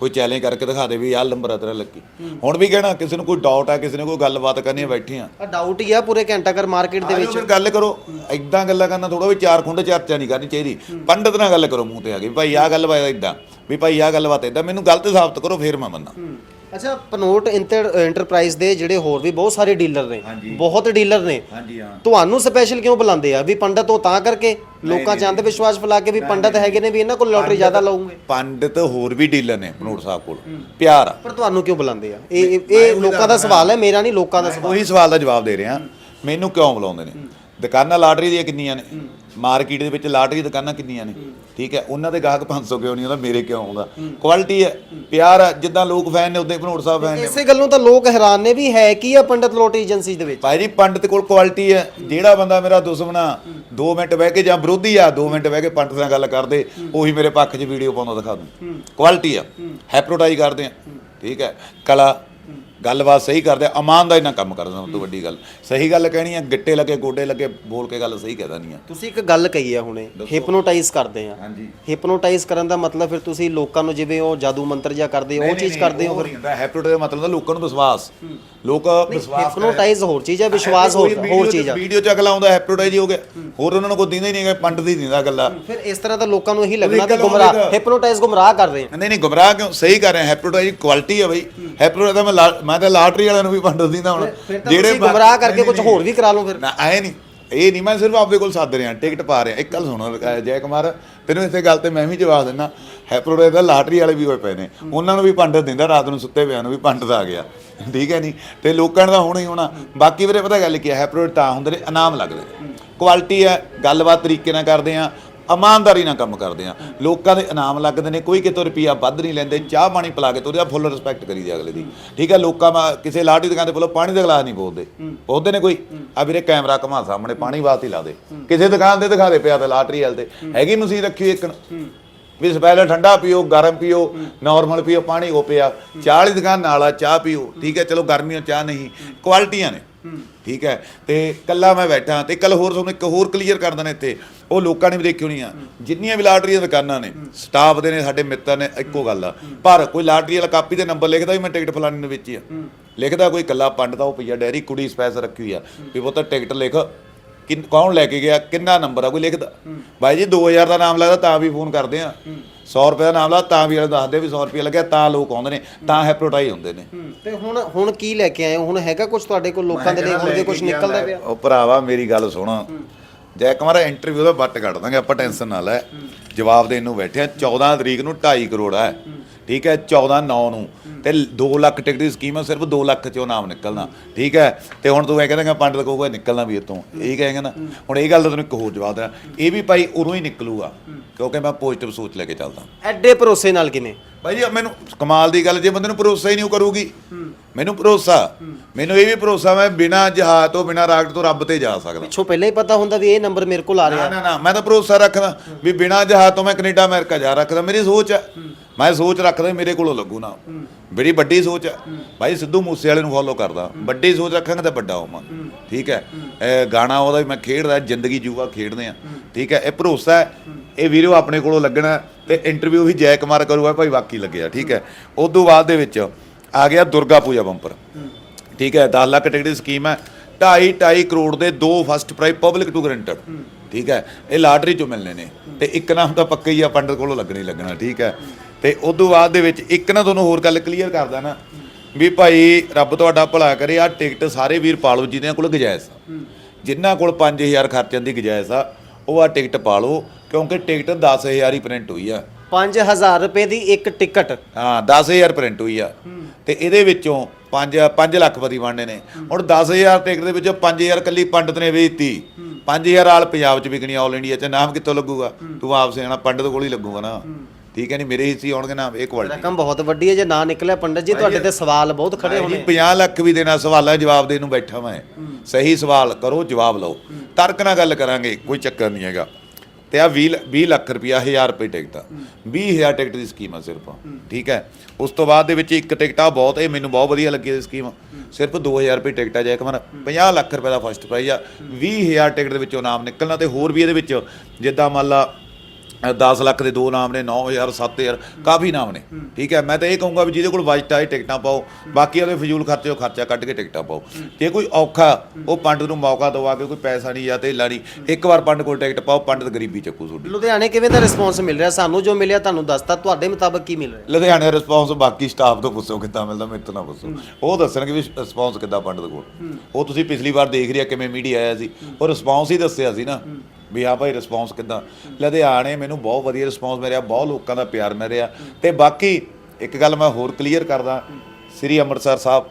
B: ਕੋਈ ਚੈਲੰਜ ਕਰਕੇ ਦਿਖਾ ਦੇ ਵੀ ਆਹ ਨੰਬਰ ਆ ਤੇਰਾ ਲੱਕੀ ਹੁਣ ਵੀ ਕਹਿਣਾ ਕਿਸੇ ਨੂੰ ਕੋਈ ਡਾਊਟ ਆ ਕਿਸੇ ਨੇ ਕੋਈ ਗੱਲਬਾਤ ਕਰਨੀ ਬੈਠੇ ਆ।
A: ਡਾਊਟ ਹੀ ਆ ਪੂਰੇ ਘੰਟਾ ਘਰ ਮਾਰਕੀਟ ਦੇ ਵਿੱਚ।
B: ਫਿਰ ਗੱਲ ਕਰੋ। ਐਦਾਂ ਗੱਲਾਂ ਕਰਨਾ ਥੋੜਾ ਵੀ ਚਾਰ ਖੁੰਡ ਚਰਚਾ ਨਹੀਂ ਕਰਨੀ ਚਾਹੀਦੀ। ਪੰਡਤ ਨਾਲ ਗੱਲ ਕਰੋ ਮੂੰਹ ਤੇ ਆ ਕੇ ਭਾਈ ਆਹ ਗੱਲ ਬਾਤ ਇਦਾਂ ਵੀ ਭਾਈ ਆਹ ਗੱਲਬਾਤ ਇਦਾਂ ਮੈਨੂੰ ਗਲਤ ਸਾਬਤ ਕਰੋ ਫਿਰ ਮੈਂ ਮੰਨਾਂ।
A: ਅੱਛਾ ਪਨੋਟ ਇੰਟਰ ਇੰਟਰਪ੍ਰਾਈਜ਼ ਦੇ ਜਿਹੜੇ ਹੋਰ ਵੀ ਬਹੁਤ ਸਾਰੇ ਡੀਲਰ ਨੇ ਬਹੁਤ ਡੀਲਰ ਨੇ।
B: ਹਾਂਜੀ ਹਾਂ।
A: ਤੁਹਾਨੂੰ ਸਪੈਸ਼ਲ ਕਿਉਂ ਬੁਲਾਉਂਦੇ ਆ? ਵੀ ਪੰਡਤ ਉਹ ਤਾਂ ਕਰਕੇ ਲੋਕਾਂ ਚ ਅੰਧ ਵਿਸ਼ਵਾਸ ਫੈਲਾ ਕੇ ਵੀ ਪੰਡਤ ਹੈਗੇ ਨੇ ਵੀ ਇਹਨਾਂ ਕੋਲ ਲੋਟਰੀ ਜ਼ਿਆਦਾ ਲਾਉਂਗੇ?
B: ਪੰਡਤ ਹੋਰ ਵੀ ਡੀਲਰ ਨੇ ਬਨੋੜ ਸਾਹਿਬ ਕੋਲ। ਪਿਆਰ ਆ।
A: ਪਰ ਤੁਹਾਨੂੰ ਕਿਉਂ ਬੁਲਾਉਂਦੇ ਆ? ਇਹ- ਇਹ ਲੋਕਾਂ ਦਾ ਸਵਾਲ ਹੈ ਮੇਰਾ ਨਹੀਂ ਲੋਕਾਂ ਦਾ ਸਵਾਲ।
B: ਉਹੀ ਸਵਾਲ ਦਾ ਜਵਾਬ ਦੇ ਰਿਹਾ। ਮੈਨੂੰ ਕਿਉਂ ਬੁਲਾਉਂਦੇ ਨੇ? ਦੁਕਾਨਾਂ ਲਾਟਰੀ ਦੀਆਂ ਕਿੰਨੀਆਂ ਨੇ? ਮਾਰਕੀਟ ਦੇ ਵਿੱਚ ਲਾਟਰੀ ਦੁਕਾਨਾਂ ਕਿੰਨੀਆਂ ਨੇ? ਠੀਕ ਹੈ ਉਹਨਾਂ ਦੇ ਗਾਹਕ 500 ਕਿਉਂ ਨਹੀਂ ਆਉਂਦਾ? ਮੇਰੇ ਕਿਉਂ ਆਉਂਦਾ? ਕੁਆਲਿਟੀ ਹੈ ਪਿਆਰ ਹੈ ਜਿੱਦਾਂ ਲੋਕ ਫੈਨ ਨੇ ਉਦਾਂ ਭਨੋੜ ਸਾਹਿਬ ਫੈਨ ਨੇ।
A: ਇਸੇ ਗੱਲੋਂ ਤਾਂ ਲੋਕ ਹੈਰਾਨ ਨੇ ਵੀ ਹੈ ਕੀ ਆ ਪੰਡਤ ਲੋਟਰੀ ਏਜੰਸੀ ਦੇ ਵਿੱਚ?
B: ਭਾਈ ਜੀ ਪੰਡਤ ਕੋਲ ਕੁਆਲਿਟੀ ਹੈ। ਜਿਹੜਾ ਬੰਦਾ ਮੇਰਾ ਦੁਸ਼ਮਣ ਆ 2 ਮਿੰਟ ਬਹਿ ਕੇ ਜਾਂ ਵਿਰੋਧੀ ਆ 2 ਮਿੰਟ ਬਹਿ ਕੇ ਪੰਡਤ ਨਾਲ ਗੱਲ ਕਰਦੇ ਉਹੀ ਮੇਰੇ ਪੱਖ 'ਚ ਵੀਡੀਓ ਪਾਉਂਦਾ ਦਿਖਾ ਦੂੰ। ਕੁਆਲਿਟੀ ਆ। ਹੈਪਨੋਟਾਈਜ਼ ਕਰਦੇ ਆ। ਠੀਕ ਹੈ ਕਲਾ ਗੱਲਬਾਤ ਸਹੀ ਕਰਦੇ ਆ ਇਮਾਨਦਾਰੀ ਨਾਲ ਕੰਮ ਕਰਦਾ ਸਭ ਤੋਂ ਵੱਡੀ ਗੱਲ। ਸਹੀ ਗੱਲ ਕਹਿਣੀ ਆ ਗਿੱਟੇ ਲੱਗੇ ਗੋਡੇ ਲੱਗੇ ਬੋਲ ਕੇ ਗੱਲ ਸਹੀ ਕਹਿ ਦੇਣੀ ਆ।
A: ਤੁਸੀਂ ਇੱਕ ਗੱਲ ਕਹੀ ਆ ਹੁਣੇ ਹਿਪਨੋਟਾਈਜ਼ ਕਰਦੇ ਆ।
B: ਹਾਂਜੀ।
A: ਹਿਪਨੋਟਾਈਜ਼ ਕਰਨ ਦਾ ਮਤਲਬ ਫਿਰ ਤੁਸੀਂ ਲੋਕਾਂ ਨੂੰ ਜਿਵੇਂ ਉਹ ਜਾਦੂ ਮੰਤਰ ਜਿਹਾ ਕਰਦੇ ਹੋ ਉਹ ਚੀਜ਼ ਕਰਦੇ ਹੋ
B: ਹੁੰਦਾ। ਹੈਪਨੋਟਾਈਜ਼ ਦਾ ਮਤਲਬ ਹੁੰਦਾ ਲੋਕਾਂ ਨੂੰ ਵਿਸ਼ਵਾਸ। ਲੋਕ ਵਿਸ਼ਵਾਸ
A: ਹਿਪਨੋਟਾਈਜ਼ ਹੋਰ ਚੀਜ਼ ਹੈ ਵਿਸ਼ਵਾਸ ਹੋਰ ਹੋਰ ਚੀਜ਼ ਆ।
B: ਵੀਡੀਓ ਚ ਅਗਲਾ ਆਉਂਦਾ ਹੈਪਨੋਟਾਈਜ਼ ਹੀ ਹੋ ਗਿਆ। ਹੋਰ ਉਹਨਾਂ ਨੂੰ ਕੋਈ ਦਿੰਦਾ ਹੀ ਨਹੀਂ ਹੈਗਾ ਪੰਡਤ ਹੀ ਦਿੰਦਾ ਗੱਲਾਂ।
A: ਫਿਰ ਇਸ ਤਰ੍ਹਾਂ ਤਾਂ ਲੋਕਾਂ ਨੂੰ ਇਹੀ ਲੱਗਣਾ ਕਿ। ਗੁੰਮਰਾਹ ਹਿਪਨੋਟਾਈਜ਼ ਗੁੰਮਰਾਹ ਕਰ ਰਹੇ
B: ਨਹੀਂ ਨਹੀਂ ਗੁੰਮਰਾਹ ਕਿਉਂ? ਸਹੀ ਕਰ ਰਹੇ ਹੈਪਨੋਟਾਈਜ਼ ਕੁਆਲਿਟੀ ਹੈ। ਬਈ ਹੈਪਨੋਟਾਈਜ਼ ਮੈਂ ਮੈਂ ਤਾਂ ਲਾਟਰੀ ਵਾਲਿਆਂ ਨੂੰ ਵੀ ਪੰਡਤ ਦਿੰਦਾ ਹੁਣ।
A: ਤੁਸੀਂ ਗੁੰਮਰਾਹ ਕਰਕੇ ਕੁਝ ਹੋਰ ਵੀ ਕਰਾ ਲਓ ਫਿਰ।
B: ਨਾ ਆਏ ਨਹੀਂ। ਇਹ ਨਹੀਂ ਮੈਂ ਸਿਰਫ ਆਪਦੇ ਕੋਲ ਸੱਦ ਰਿਹਾ ਟਿਕਟ ਪਾ ਰਿਹਾ। ਇੱਕ ਗੱਲ ਸੁਣੋ ਜੈ ਕੁਮਾਰ ਤੈਨੂੰ ਇਸੇ ਗੱਲ ਤੇ ਮੈਂ ਵੀ ਜਵਾਬ ਦਿੰਦਾ। ਹੈਪਨੋਟਾਈਜ਼ ਦਾ ਲਾਟਰੀ ਵਾਲੇ ਵੀ ਹੋਏ ਪਏ ਨੇ। ਉਹਨਾਂ ਨੂੰ ਵੀ ਪੰਡਤ ਦਿੰਦਾ ਰਾਤ ਨੂੰ ਸੁੱਤੇ ਪਿਆ ਨੂੰ ਵੀ ਪੰਡਤ ਆ ਗਿਆ। ਠੀਕ ਹੈ ਨਹੀਂ ਤੇ ਲੋਕਾਂ ਦਾ ਹੋਣਾ ਹੀ ਹੋਣਾ। ਬਾਕੀ ਵੀਰੇ ਪਤਾ ਗੱਲ ਕੀ ਹੈ ਹੈਪਨੋਟਾਈਜ਼ ਤਾਂ ਹੁੰਦੇ ਨੇ ਇਨਾਮ ਲੱਗਦੇ ਨੇ। ਕੁਆਲਿਟੀ ਹੈ ਗੱਲਬਾਤ ਤਰੀਕੇ ਨਾਲ ਕਰਦੇ ਆ ਇਮਾਨਦਾਰੀ ਨਾਲ ਕੰਮ ਕਰਦੇ ਆ ਲੋਕਾਂ ਦੇ ਇਨਾਮ ਲੱਗਦੇ ਨੇ ਕੋਈ ਕਿਤੋਂ ਰੁਪਿਆ ਵੱਧ ਨਹੀਂ ਲੈਂਦੇ ਚਾਹ ਪਾਣੀ ਪਿਲਾ ਕੇ ਤੋਰਿਆ ਫੁੱਲ ਰਿਸਪੈਕਟ ਕਰੀਦੀ ਅਗਲੇ ਦੀ। ਠੀਕ ਹੈ ਲੋਕਾਂ ਮਾ ਕਿਸੇ ਲਾਟੀ ਦੁਕਾਨ ਤੇ ਬੋਲੋ ਪਾਣੀ ਦਾ ਗਲਾਸ ਨਹੀਂ ਬੋਲਦੇ ਬੋਲਦੇ ਨੇ ਕੋਈ? ਆ ਵੀਰੇ ਕੈਮਰਾ ਘਮਾ ਸਾਹਮਣੇ ਪਾਣੀ ਵਾਸਤੇ ਹੀ ਲਾ ਦੇ। ਕਿਸੇ ਦੁਕਾਨ ਤੇ ਦਿਖਾ ਦੇ ਪਿਆ ਤੇ ਲਾਟਰੀ ਵਾਲ ਤੇ। ਹੈਗੀ ਮਸੀਹ ਰੱਖੀ ਇੱਕ। ਵੀ ਸਪੈਸ਼ਲ ਠੰਡਾ ਪੀਓ, ਗਰਮ ਪੀਓ ਨਾਰਮਲ ਪੀਓ, ਪਾਣੀ ਉਹ ਪਿਆ। ਚਾਹ ਵਾਲੀ ਦੁਕਾਨ ਨਾਲ ਆ, ਚਾਹ ਪੀਓ। ਠੀਕ ਹੈ, ਚਲੋ ਗਰਮੀਆਂ ਚਾਹ ਨਹੀਂ ਕੁਆਲਿਟੀਆਂ ਨੇ। ਠੀਕ ਹੈ, ਤੇ ਕੱਲਾ ਮੈਂ ਬੈਠਾ, ਤੇ ਕੱਲ ਹੋਰ ਤੁਹਾਨੂੰ ਇੱਕ ਹੋਰ ਕਲੀਅਰ ਕਰ ਦਣਾ ਇੱਥੇ। ਉਹ ਲੋਕਾਂ ਨੇ ਵੀ ਦੇਖੀ ਹੋਣੀ ਆ। ਜਿੰਨੀਆਂ ਵੀ ਲਾਟਰੀ ਦੀਆਂ ਦੁਕਾਨਾਂ ਨੇ ਸਟਾਫ ਦੇ ਨੇ, ਸਾਡੇ ਮਿੱਤਰ ਨੇ, ਇੱਕੋ ਗੱਲ ਆ। ਪਰ ਕੋਈ ਲਾਟਰੀ ਵਾਲਾ ਕਾਪੀ ਤੇ ਨੰਬਰ ਲਿਖਦਾ ਵੀ ਮੈਂ ਟਿਕਟ ਫਲਾਣੀ ਨੂੰ ਵੇਚੀ ਆ। ਲਿਖਦਾ ਕੋਈ ਕੱਲਾ ਪੰਡਤ ਆ, ਉਹ ਪਈਆ ਡੈਰੀ ਕੁੜੀ ਸਪੈਸ ਰੱਖੀ ਹੋਈ ਆ। ਵੀ ਪੁੱਤ ਟਿਕਟ ਲਿਖ ਕਿੰਨ ਕੌਣ ਲੈ ਕੇ ਗਿਆ ਕਿੰਨਾ ਨੰਬਰ ਆ ਕੋਈ ਲਿਖਦਾ? ਬਾਈ ਜੀ 2000 ਦਾ ਨਾਮ ਲੱਗਦਾ ਤਾਂ ਵੀ ਫੋਨ ਕਰਦੇ ਆ। 100 ਰੁਪਏ ਦਾ ਨਾਮ ਲੱਗਦਾ ਤਾਂ ਵੀ ਵਾਲੇ ਦੱਸਦੇ ਵੀ 100 ਰੁਪਏ ਲੱਗਿਆ ਤਾਂ ਲੋਕ ਆਉਂਦੇ ਨੇ ਤਾਂ ਹੈਪਨੋਟਾਈਜ਼ ਹੁੰਦੇ ਨੇ।
A: ਤੇ ਹੁਣ ਹੁਣ ਕੀ ਲੈ ਕੇ ਆਏ ਹੁਣ ਹੈਗਾ ਕੁਝ ਤੁਹਾਡੇ ਕੋਲ ਲੋਕਾਂ ਦੇ ਲਈ? ਹੁਣ ਦੇ ਕੁਝ ਨਿਕਲਦਾ ਪਿਆ?
B: ਉਹ ਭਰਾਵਾ ਮੇਰੀ ਗੱਲ ਸੁਣ। ਜੈ ਕੁਮਾਰ ਇੰਟਰਵਿਊ ਦਾ ਬੱਟ ਕੱਢ ਦਾਂਗੇ ਆਪਾਂ ਟੈਨਸ਼ਨ ਨਾ ਲੈ। ਜਵਾਬ ਦੇਣ ਨੂੰ ਬੈਠੇ ਆ 14 ਤਰੀਕ ਨੂੰ 2.5 ਕਰੋੜ ਹੈ। ਠੀਕ ਹੈ 14 9 ਨੂੰ। ਤੇ 2 ਲੱਖ ਟਿਕਟ ਦੀ ਸਕੀਮ ਹੈ ਸਿਰਫ 2 ਲੱਖ ਚੋਂ ਨਾਮ ਨਿਕਲਣਾ। ਠੀਕ ਹੈ ਤੇ ਹੁਣ ਤੂੰ ਇਹ ਕਹਿੰਦਾ ਕਿ ਪੰਡਤ ਕਹੂਗਾ ਨਿਕਲਣਾ ਵੀ ਇਤੋਂ ਇਹ ਕਹੇਗਾ ਨਾ। ਹੁਣ ਇਹ ਗੱਲ ਦਾ ਤੈਨੂੰ ਇੱਕ ਹੋਰ ਜਵਾਬ ਦੇਣਾ। ਇਹ ਵੀ ਭਾਈ ਉਰੋਂ ਹੀ ਨਿਕਲੂਗਾ ਕਿਉਂਕਿ ਮੈਂ ਪੋਜ਼ਿਟਿਵ ਸੋਚ ਲੈ ਕੇ ਚੱਲਦਾ।
A: ਐਡੇ ਭਰੋਸੇ ਨਾਲ ਕਿਵੇਂ?
B: ਭਾਈ ਜੀ ਮੈਨੂੰ ਕਮਾਲ ਦੀ ਗੱਲ ਜੇ ਬੰਦੇ ਨੂੰ ਭਰੋਸਾ ਹੀ ਨਹੀਂ ਕਰੂਗੀ। ਮੈਨੂੰ ਭਰੋਸਾ। ਮੈਨੂੰ ਇਹ ਵੀ ਭਰੋਸਾ ਮੈਂ ਬਿਨਾ ਜਹਾਜ਼ ਤੋਂ ਬਿਨਾ ਰਾਕਟ ਤੋਂ ਰੱਬ ਤੇ ਜਾ ਸਕਦਾ।
A: ਪਿੱਛੋਂ ਪਹਿਲਾਂ ਹੀ ਪਤਾ ਹੁੰਦਾ ਵੀ ਇਹ ਨੰਬਰ ਮੇਰੇ ਕੋਲ ਆ ਰਿਹਾ।
B: ਨਾ ਨਾ ਮੈਂ ਤਾਂ ਭਰੋਸਾ ਰੱਖਦਾ ਵੀ ਬਿਨਾ ਜਹਾਜ਼ ਤੋਂ ਮੈਂ ਕੈਨੇਡਾ ਅਮਰੀਕਾ ਜਾ ਰੱਖਦਾ। ਮੇਰੀ ਸੋਚ ਹੈ। ਮੈਂ ਸੋਚ ਰੱਖਦਾ ਮੇਰੇ ਕੋਲੋਂ ਲੱਗੂ ਨਾ। ਬੜੀ ਵੱਡੀ ਸੋਚ ਹੈ। ਭਾਈ ਸਿੱਧੂ ਮੂਸੇ ਵਾਲੇ ਨੂੰ ਫੋਲੋ ਕਰਦਾ। ਵੱਡੀ ਸੋਚ ਰੱਖਾਂਗਾ ਤਾਂ ਵੱਡਾ ਹੋਵਾਂ। ਠੀਕ ਹੈ? ਇਹ ਗਾਣਾ ਉਹਦਾ ਵੀ ਮੈਂ ਖੇਡਦਾ ਜ਼ਿੰਦਗੀ ਜੂਆ ਖੇਡਦੇ ਆ। ਠੀਕ ਹੈ? ਇਹ ਭਰੋਸਾ ਹੈ। ਇਹ ਵੀਡੀਓ ਆਪਣੇ ਕੋਲੋਂ ਲੱਗਣਾ ਤੇ ਇੰਟਰਵਿਊ ਵੀ ਜੈ ਕੁਮਾਰ ਕਰੂਗਾ ਭਾਈ ਵਾਕੀ ਲੱਗਿਆ ਠੀਕ ਹੈ? ਉਸ ਤੋਂ ਬਾਅਦ ਦੇ ਵਿੱਚ ਆ ਗਿਆ ਦੁਰਗਾ ਪੂਜਾ ਬੰਪਰ। ਠੀਕ ਹੈ? 10 ਲੱਖ ਟਿਕਟ ਦੀ ਸਕੀਮ ਹੈ। 2.5 2.5 ਕਰੋੜ ਦੇ ਦੋ first prize public to guaranteed ਠੀਕ ਹੈ? ਇਹ ਲਾਟਰੀ ਚੋਂ ਮਿਲਨੇ ਨੇ। ਤੇ ਇੱਕ ਨਾਮ ਤਾਂ ਪੱਕਾ ਹੀ ਆ ਪੰਡਤ ਕੋਲੋਂ ਲੱਗਣਾ ਹੀ ਲੱਗਣਾ। ਠੀਕ ਹੈ। ਤੇ ਉਸ ਤੋਂ ਬਾਅਦ ਦੇ ਵਿੱਚ ਇੱਕ ਨਾ ਤੁਹਾਨੂੰ ਹੋਰ ਗੱਲ ਕਲੀਅਰ ਕਰਦਾ ਨਾ ਵੀ ਭਾਈ ਰੱਬ ਤੁਹਾਡਾ ਭਲਾ ਕਰੇ ਆ ਟਿਕਟ ਸਾਰੇ ਵੀਰ ਪਾ ਲਓ ਜਿਹਨਾਂ ਕੋਲ ਗੁਜਾਇਸ਼ ਆ। ਜਿਨ੍ਹਾਂ ਕੋਲ 5000 ਖਰਚਣ ਦੀ ਗੁਜਾਇਸ਼ ਆ ਉਹ ਆ ਟਿਕਟ ਪਾ ਲਓ ਕਿਉਂਕਿ ਟਿਕਟ 10000 ਹੀ ਪ੍ਰਿੰਟ ਹੋਈ ਆ।
A: 5000 ਰੁਪਏ ਦੀ ਇੱਕ ਟਿਕਟ
B: ਹਾਂ 10000 ਪ੍ਰਿੰਟ ਹੋਈ ਆ। ਤੇ ਇਹਦੇ ਵਿੱਚੋਂ 5 5 ਲੱਖ ਪਤੀ ਬਣਨੇ ਨੇ। ਹੁਣ 10000 ਟਿਕਟ ਦੇ ਵਿੱਚੋਂ 5000 ਕੱਲੀ ਪੰਡਤ ਨੇ ਵੇਚਤੀ। 5000 ਆਲ ਪੰਜਾਬ ਚ ਵਿਕਣੀ ਆਲ ਇੰਡੀਆ ਚ ਨਾਮ ਕਿੱਥੋਂ ਲੱਗੂਗਾ? ਤੂੰ ਆਪ ਸਿਆਣਾ ਪੰਡਤ ਕੋਲ ਹੀ ਲੱਗੂਗਾ ਨਾ। ਠੀਕ ਹੈ ਨਹੀਂ ਮੇਰੇ ਹਿੱਸੇ ਆਉਣਗੇ ਨਾ ਇਹ ਕੁਆਲਿਟੀ
A: ਰਕਮ ਬਹੁਤ ਵੱਡੀ ਹੈ ਜੇ ਨਾ ਨਿਕਲਿਆ ਪੰਡਤ ਜੀ ਤੁਹਾਡੇ ਤੇ ਸਵਾਲ ਬਹੁਤ ਖੜੇ ਹੋਣੇ।
B: 50 ਲੱਖ ਵੀ ਦੇਣਾ ਸਵਾਲਾਂ ਜਵਾਬ ਦੇਣ ਨੂੰ ਬੈਠਾ ਮੈਂ। ਸਹੀ ਸਵਾਲ ਕਰੋ ਜਵਾਬ ਲਓ। ਤਰਕ ਨਾਲ ਗੱਲ ਕਰਾਂਗੇ ਕੋਈ ਚੱਕਰ ਨਹੀਂ ਹੈਗਾ। ਤੇ ਆ 20 20 ਲੱਖ ਰੁਪਿਆ 1000 ਰੁਪਏ ਟਿਕਟ। ਆ 20000 ਟਿਕਟ ਦੀ ਸਕੀਮ ਆ ਸਿਰਫ। ਠੀਕ ਹੈ? ਉਸ ਤੋਂ ਬਾਅਦ ਦੇ ਵਿੱਚ ਇੱਕ ਟਿਕਟ ਆ ਬਹੁਤ ਇਹ ਮੈਨੂੰ ਬਹੁਤ ਵਧੀਆ ਲੱਗੀ ਇਹ ਸਕੀਮ। ਸਿਰਫ 2000 ਰੁਪਏ ਟਿਕਟ ਆ ਜਾਏ ਕਮਨ 50 ਲੱਖ ਰੁਪਏ ਦਾ ਫਸਟ ਪ੍ਰਾਈਜ਼ ਆ। 20000 ਟਿਕਟ ਦੇ ਵਿੱਚੋਂ ਨਾਮ ਨਿਕਲਣਾ ਤੇ ਹੋਰ ਵੀ ਇਹਦੇ ਵਿੱਚ ਜਿੱਦਾਂ ਮੰਨ ਲਾ 10 ਲੱਖ ਦੇ ਦੋ ਨਾਮ ਨੇ 9000 7000 ਕਾਫੀ ਨਾਮ ਨੇ। ਠੀਕ ਹੈ ਮੈਂ ਤਾਂ ਇਹ ਕਹੂੰਗਾ ਵੀ ਜਿਹਦੇ ਕੋਲ ਬਜਟ ਆਏ ਟਿਕਟਾਂ ਪਾਓ ਬਾਕੀ ਉਹਦੇ ਫਜ਼ੂਲ ਖਰਚੇ ਉਹ ਖਰਚਾ ਕੱਢ ਕੇ ਟਿਕਟਾਂ ਪਾਓ। ਜੇ ਕੋਈ ਔਖਾ ਉਹ ਪੰਡਤ ਨੂੰ ਮੌਕਾ ਦਵਾ ਕੇ ਕੋਈ ਪੈਸਾ ਨਹੀਂ ਜਾਂ ਧੇਲਾ ਨਹੀਂ ਇੱਕ ਵਾਰ ਪੰਡਤ ਕੋਲ ਟਿਕਟ ਪਾਓ ਪੰਡਤ ਗਰੀਬੀ ਚੱਕੂ ਤੁਹਾਡੀ।
A: ਲੁਧਿਆਣੇ ਕਿਵੇਂ ਦਾ ਰਿਸਪੌਂਸ ਮਿਲ ਰਿਹਾ? ਸਾਨੂੰ ਜੋ ਮਿਲਿਆ ਤੁਹਾਨੂੰ ਦੱਸਤਾ ਤੁਹਾਡੇ ਮੁਤਾਬਕ ਕੀ ਮਿਲ ਰਿਹਾ?
B: ਲੁਧਿਆਣੇ ਰਿਸਪੌਂਸ ਬਾਕੀ ਸਟਾਫ ਤੋਂ ਪੁੱਛੋ ਕਿੱਦਾਂ ਮਿਲਦਾ ਮੇਰੇ ਤੋਂ ਨਾ ਪੁੱਛੋ। ਉਹ ਦੱਸਣਗੇ ਵੀ ਰਿਸਪੌਂਸ ਕਿੱਦਾਂ ਪੰਡਤ ਕੋਲ। ਉਹ ਤੁਸੀਂ ਪਿਛਲੀ ਵਾਰ ਦੇਖ ਰਿਹਾ ਕਿਵੇਂ ਮੀਡੀਆ ਆਇਆ ਸੀ। ਉਹ ਰਿਸਪੌਂਸ ਹੀ ਦੱਸਿਆ ਸੀ ਨਾ। ਵੀ ਹਾਂ ਭਾਈ ਰਿਸਪੌਂਸ ਕਿੱਦਾਂ? ਲੁਧਿਆਣੇ ਮੈਨੂੰ ਬਹੁਤ ਵਧੀਆ ਰਿਸਪੌਂਸ ਮਿਲਿਆ ਬਹੁਤ ਲੋਕਾਂ ਦਾ ਪਿਆਰ ਮਿਲਿਆ। ਤੇ ਬਾਕੀ ਇੱਕ ਗੱਲ ਮੈਂ ਹੋਰ ਕਲੀਅਰ ਕਰਦਾ ਸ੍ਰੀ ਅੰਮ੍ਰਿਤਸਰ ਸਾਹਿਬ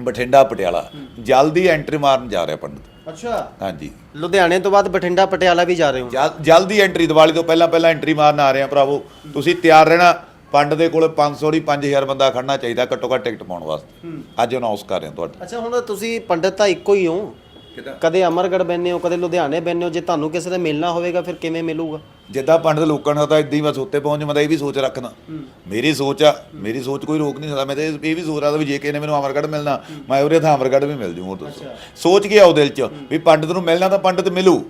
B: ਬਠਿੰਡਾ ਪਟਿਆਲਾ। ਜਲਦੀ ਐਂਟਰੀ ਮਾਰਨ ਜਾ ਰਿਹਾ ਪੰਡਤ।
A: ਅੱਛਾ।
B: ਹਾਂਜੀ।
A: ਲੁਧਿਆਣੇ ਤੋਂ ਬਾਅਦ ਬਠਿੰਡਾ ਪਟਿਆਲਾ ਵੀ ਜਾ ਰਹੇ ਹੋ?
B: ਜਲ- ਜਲਦੀ ਐਂਟਰੀ ਦੀਵਾਲੀ ਤੋਂ ਪਹਿਲਾਂ ਪਹਿਲਾਂ ਐਂਟਰੀ ਮਾਰਨ ਆ ਰਹੇ ਆ ਭਰਾਵੋ। ਤੁਸੀਂ ਤਿਆਰ ਰਹਿਣਾ ਪੰਡ ਦੇ ਕੋਲ 500 ਦੀ 5000 ਬੰਦਾ ਖੜਨਾ ਚਾਹੀਦਾ ਘੱਟੋ ਘੱਟ ਟਿਕਟ ਪਾਉਣ ਵਾਸਤੇ। ਅੱਜ ਅਨਾਉਂਸ ਕਰ ਰਹੇ ਹਾਂ ਤੁਹਾਡੇ।
A: ਅੱਛਾ ਹੁਣ ਤੁਸੀਂ ਪੰਡਤ ਤਾਂ ਇੱਕੋ ਹੀ ਹੋ। ਕਦੇ? ਅਮਰਗੜ ਬੈਨੇ ਹੋ ਕਦੇ ਲੁਧਿਆਣੇ ਬੈਨੇ ਹੋ ਜੇ ਤੁਹਾਨੂੰ ਕਿਸੇ ਦੇ ਮਿਲਣਾ ਹੋਵੇਗਾ ਫਿਰ ਕਿਵੇਂ ਮਿਲੂਗਾ?
B: ਜਿੱਦਾਂ ਪੰਡਤ ਲੋਕਾਂ ਨੂੰ ਤਾਂ ਇਦਾਂ ਹੀ ਬਸ ਉੱਤੇ ਪਹੁੰਚ ਤਾਂ ਇਹ ਵੀ ਸੋਚ ਰੱਖਦਾ। ਮੇਰੀ ਸੋਚ ਆ ਮੇਰੀ ਸੋਚ ਕੋਈ ਰੋਕ ਨਹੀਂ ਸਕਦਾ ਮੈਂ ਤਾਂ ਇਹ ਇਹ ਵੀ ਸੋਚ ਰੱਖਦਾ ਵੀ ਜੇ ਕਿਸੇ ਨੇ ਮੈਨੂੰ ਅਮਰਗੜ੍ਹ ਮਿਲਣਾ ਮੈਂ ਉਰੇ ਤਾਂ ਅਮਰਗੜ੍ਹ ਵੀ ਮਿਲ ਜੂ ਹੋਰ ਦੱਸੋ। ਸੋਚ ਕੇ ਆਓ ਦਿਲ 'ਚ? ਵੀ ਪੰਡਤ ਨੂੰ ਮਿਲਣਾ ਤਾਂ ਪੰਡਤ ਮਿਲੂ।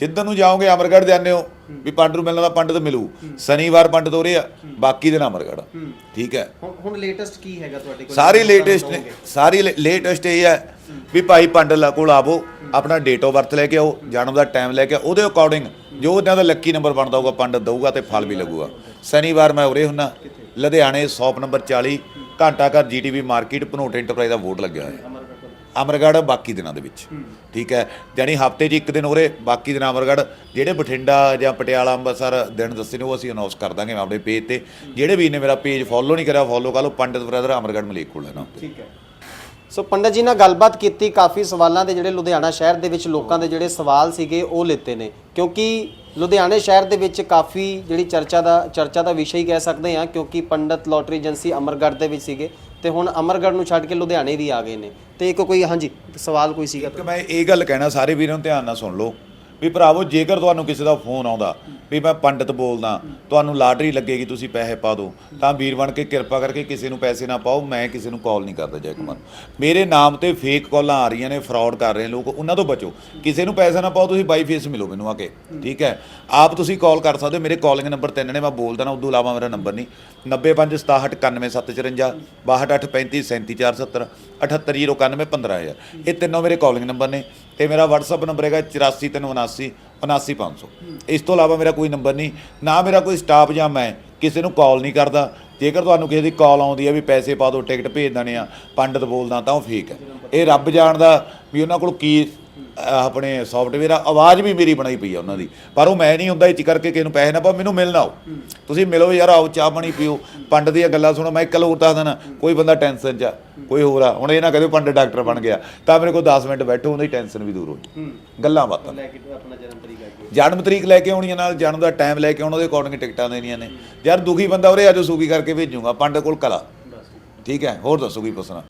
B: ਜਿੱਦਣ ਨੂੰ ਜਾਓਗੇ ਅਮਰਗੜ੍ਹ ਜਾਂਦੇ ਹੋ ਵੀ ਪੰਡਤ ਨੂੰ ਮਿਲਣਾ ਤਾਂ ਪੰਡਤ ਮਿਲੂ। ਸ਼ਨੀਵਾਰ ਪੰਡਤ ਉਰੇ ਆ ਬਾਕੀ ਦਿਨ ਅਮਰਗੜ੍ਹ। ਠੀਕ ਹੈ।
A: ਹੁਣ ਲੇਟੈਸਟ ਕੀ ਹੈਗਾ ਤੁਹਾਡੇ ਕੋਲ?
B: ਸਾਰੀ ਲੇਟੈਸਟ ਨੇ ਸਾਰੀ ਲੇਟੈਸਟ ਇਹ ਹੈ ਵੀ ਭਾਈ ਪੰਡਲਾ ਕੋਲ ਆਵੋ ਆਪਣਾ ਡੇਟ ਆਫ ਬਰਥ ਲੈ ਕੇ ਆਓ ਜਨਮ ਦਾ ਟਾਈਮ ਲੈ ਕੇ ਉਹਦੇ ਅਕੋਰਡਿੰਗ ਜੋ ਉਹਨਾਂ ਦਾ ਲੱਕੀ ਨੰਬਰ ਬਣਦਾ ਹੋਊਗਾ ਪੰਡਤ ਦਊਗਾ ਤੇ ਫਲ ਵੀ ਲੱਗੂਗਾ। ਸ਼ਨੀਵਾਰ ਮੈਂ ਉਰੇ ਹੁੰਨਾ ਲੁਧਿਆਣੇ ਸ਼ਾਪ ਨੰਬਰ 40 ਘੰਟਾ ਘਰ ਜੀਟੀਵੀ ਮਾਰਕੀਟ ਭਨੋਟ ਇੰਟਰਪ੍ਰਾਈਜ਼ ਦਾ ਬੋਰਡ ਲੱਗਿਆ ਹੋਇਆ। ਅਮਰਗੜ੍ਹ ਬਾਕੀ ਦਿਨਾਂ ਦੇ ਵਿੱਚ। ਠੀਕ ਹੈ? ਜਾਨੀ ਹਫ਼ਤੇ 'ਚ ਇੱਕ ਦਿਨ ਉਰੇ ਬਾਕੀ ਦਿਨ ਅਮਰਗੜ੍ਹ। ਜਿਹੜੇ ਬਠਿੰਡਾ ਜਾਂ ਪਟਿਆਲਾ ਅੰਮ੍ਰਿਤਸਰ ਦਿਨ ਦੱਸੇ ਨੇ ਉਹ ਅਸੀਂ ਅਨਾਉਂਸ ਕਰ ਦਾਂਗੇ ਆਪਣੇ ਪੇਜ ਤੇ। ਜਿਹੜੇ ਵੀ ਨੇ ਮੇਰਾ ਪੇਜ ਫੋਲੋ ਨਹੀਂ ਕਰਿਆ ਫੋਲੋ ਕਰ ਲਓ ਪੰਡਤ ਬ੍ਰਦਰ ਅਮਰਗੜ੍ਹ ਮਲੇਕੋਲ ਹੈ ਨਾ
A: ਠੀਕ ਹੈ। ਸੋ ਪੰਡਤ ਜੀ ਨਾਲ ਗੱਲਬਾਤ ਕੀਤੀ ਕਾਫੀ ਸਵਾਲਾਂ ਦੇ ਜਿਹੜੇ ਲੁਧਿਆਣਾ ਸ਼ਹਿਰ ਦੇ ਵਿੱਚ ਲੋਕਾਂ ਦੇ ਜਿਹੜੇ ਸਵਾਲ ਸੀਗੇ ਉਹ ਲਿੱਤੇ ਨੇ। ਕਿਉਂਕਿ ਲੁਧਿਆਣੇ ਸ਼ਹਿਰ ਦੇ ਵਿੱਚ ਕਾਫੀ ਜਿਹੜੀ ਚਰਚਾ ਦਾ ਚਰਚਾ ਦਾ ਵਿਸ਼ਾ ਹੀ ਕਹਿ ਸਕਦੇ ਹਾਂ ਕਿਉਂਕਿ ਪੰਡਤ ਲੋਟਰੀ ਏਜੰਸੀ ਅਮਰਗੜ੍ਹ ਦੇ ਵਿੱਚ ਸੀਗੇ। ਤੇ ਹੁਣ ਅਮਰਗੜ੍ਹ ਨੂੰ ਛੱਡ ਕੇ ਲੁਧਿਆਣੇ ਵੀ ਆ ਗਏ ਨੇ। ਤੇ ਇੱਕ ਕੋਈ, ਹਾਂਜੀ, ਸਵਾਲ ਕੋਈ ਸੀਗਾ?
B: ਇੱਕ ਮੈਂ ਇਹ ਗੱਲ ਕਹਿਣਾ, ਸਾਰੇ ਵੀਰਾਂ ਨੂੰ ਧਿਆਨ ਨਾਲ ਸੁਣ ਲਓ। ਵੀ ਭਰਾਵੋ, ਜੇਕਰ ਤੁਹਾਨੂੰ ਕਿਸੇ ਦਾ ਫੋਨ ਆਉਂਦਾ ਵੀ ਮੈਂ ਪੰਡਤ ਬੋਲਦਾ, ਤੁਹਾਨੂੰ ਲਾਟਰੀ ਲੱਗੇਗੀ, ਤੁਸੀਂ ਪੈਸੇ ਪਾ ਦਿਓ, ਤਾਂ ਵੀਰ ਬਣ ਕੇ ਕਿਰਪਾ ਕਰਕੇ ਕਿਸੇ ਨੂੰ ਪੈਸੇ ਨਾ ਪਾਓ, ਮੈਂ ਕਿਸੇ ਨੂੰ ਕਾਲ ਨਹੀਂ ਕਰਦਾ, ਜੈ ਕੁਮਾਰ। ਮੇਰੇ ਨਾਮ ਤੇ ਫੇਕ ਕਾਲਾਂ ਆ ਰਹੀਆਂ ਨੇ ਫਰਾਡ ਕਰ ਰਹੇ ਲੋਕ, ਉਹਨਾਂ ਤੋਂ ਬਚੋ। ਕਿਸੇ ਨੂੰ ਪੈਸਾ ਨਾ ਪਾਓ, ਤੁਸੀਂ ਬਾਈ ਫੇਸ ਮਿਲੋ ਮੈਨੂੰ ਆ ਕੇ, ਠੀਕ ਹੈ? ਆਪ ਤੁਸੀਂ ਕਾਲ ਕਰ ਸਕਦੇ ਹੋ, ਮੇਰੇ ਕਾਲਿੰਗ ਨੰਬਰ ਤਿੰਨ ਨੇ, ਮੈਂ ਬੋਲ ਦੇਣਾ ਉਦੋਂ ਇਲਾਵਾ ਮੇਰਾ ਨੰਬਰ ਨਹੀਂ। 9567919754 6285377470 78091 ਇਹ ਤਿੰਨੋਂ ਮੇਰੇ ਕਾਲਿੰਗ ਨੰਬਰ ਨੇ। ਤੇ ਮੇਰਾ WhatsApp ਨੰਬਰ ਹੈਗਾ 843979 79500 ਇਸ ਤੋਂ ਇਲਾਵਾ ਮੇਰਾ ਕੋਈ ਨੰਬਰ ਨਹੀਂ, ਨਾ ਮੇਰਾ ਕੋਈ ਸਟਾਫ ਜਾਂ ਮੈਂ ਕਿਸੇ ਨੂੰ ਕਾਲ ਨਹੀਂ ਕਰਦਾ। ਜੇਕਰ ਤੁਹਾਨੂੰ ਕਿਸੇ ਦੀ ਕਾਲ ਆਉਂਦੀ ਹੈ ਵੀ ਪੈਸੇ ਪਾ ਦਿਓ ਟਿਕਟ ਭੇਜ ਦੇਣੇ ਆ, ਪੰਡਤ ਬੋਲਦਾ ਤਾਂ ਉਹ ਫੇਕ ਹੈ। ਇਹ ਰੱਬ ਜਾਣਦਾ ਵੀ ਉਹਨਾਂ ਕੋਲ ਕੀ ਆਪਣੇ ਸੌਫਟਵੇਅਰ ਆ ਆਵਾਜ਼ ਵੀ ਮੇਰੀ ਬਣਾਈ ਪਈ ਆ ਉਹਨਾਂ ਦੀ। ਪਰ ਉਹ ਮੈਂ ਨਹੀਂ ਹੁੰਦਾ ਇਹ ਚ ਕਰਕੇ ਕਿਸੇ ਨੂੰ ਪੈਸੇ ਨਾ ਪਾਓ ਮੈਨੂੰ ਮਿਲਣਾ ਆਓ ਤੁਸੀਂ ਮਿਲੋ ਯਾਰ ਆਓ ਚਾਹ ਪਾਣੀ ਪੀਓ। ਪੰਡ ਦੀਆਂ ਗੱਲਾਂ ਸੁਣੋ ਮੈਂ ਇੱਕ ਹੋਰ ਦੱਸ ਦੇਣਾ ਕੋਈ ਬੰਦਾ ਟੈਨਸ਼ਨ 'ਚ ਆ ਕੋਈ ਹੋਰ ਆ। ਹੁਣ ਇਹ ਨਾ ਕਹਦੇ ਪੰਡ ਡਾਕਟਰ ਬਣ ਗਿਆ ਤਾਂ ਮੇਰੇ ਕੋਲ 10 ਮਿੰਟ ਬੈਠੋ ਉਹਦੀ ਟੈਨਸ਼ਨ ਵੀ ਦੂਰ ਹੋ ਜਾਊ। ਗੱਲਾਂ ਬਾਤਾਂ।
A: ਲੈ ਕੇ ਆਪਣਾ ਜਨਮ ਤਰੀਕਾ ਕੀ।
B: ਜਨਮ ਤਰੀਕ ਲੈ ਕੇ ਆਉਣੀਆਂ ਨਾਲ ਜਨਮ ਦਾ ਟਾਈਮ ਲੈ ਕੇ ਆਉਣ ਉਹਦੇ ਅਕੋਰਡਿੰਗ ਟਿਕਟਾਂ ਦੇਣੀਆਂ ਨੇ। ਯਾਰ ਦੁਖੀ ਬੰਦਾ ਉਰੇ ਆਜੋ ਸੁਖੀ ਕਰਕੇ ਭੇਜੂਗਾ ਪੰਡ ਕੋਲ ਕਲਾ। ਠੀਕ ਹੈ ਹੋਰ ਦੱਸੋ ਕੀ ਪੁੱਛਣਾ?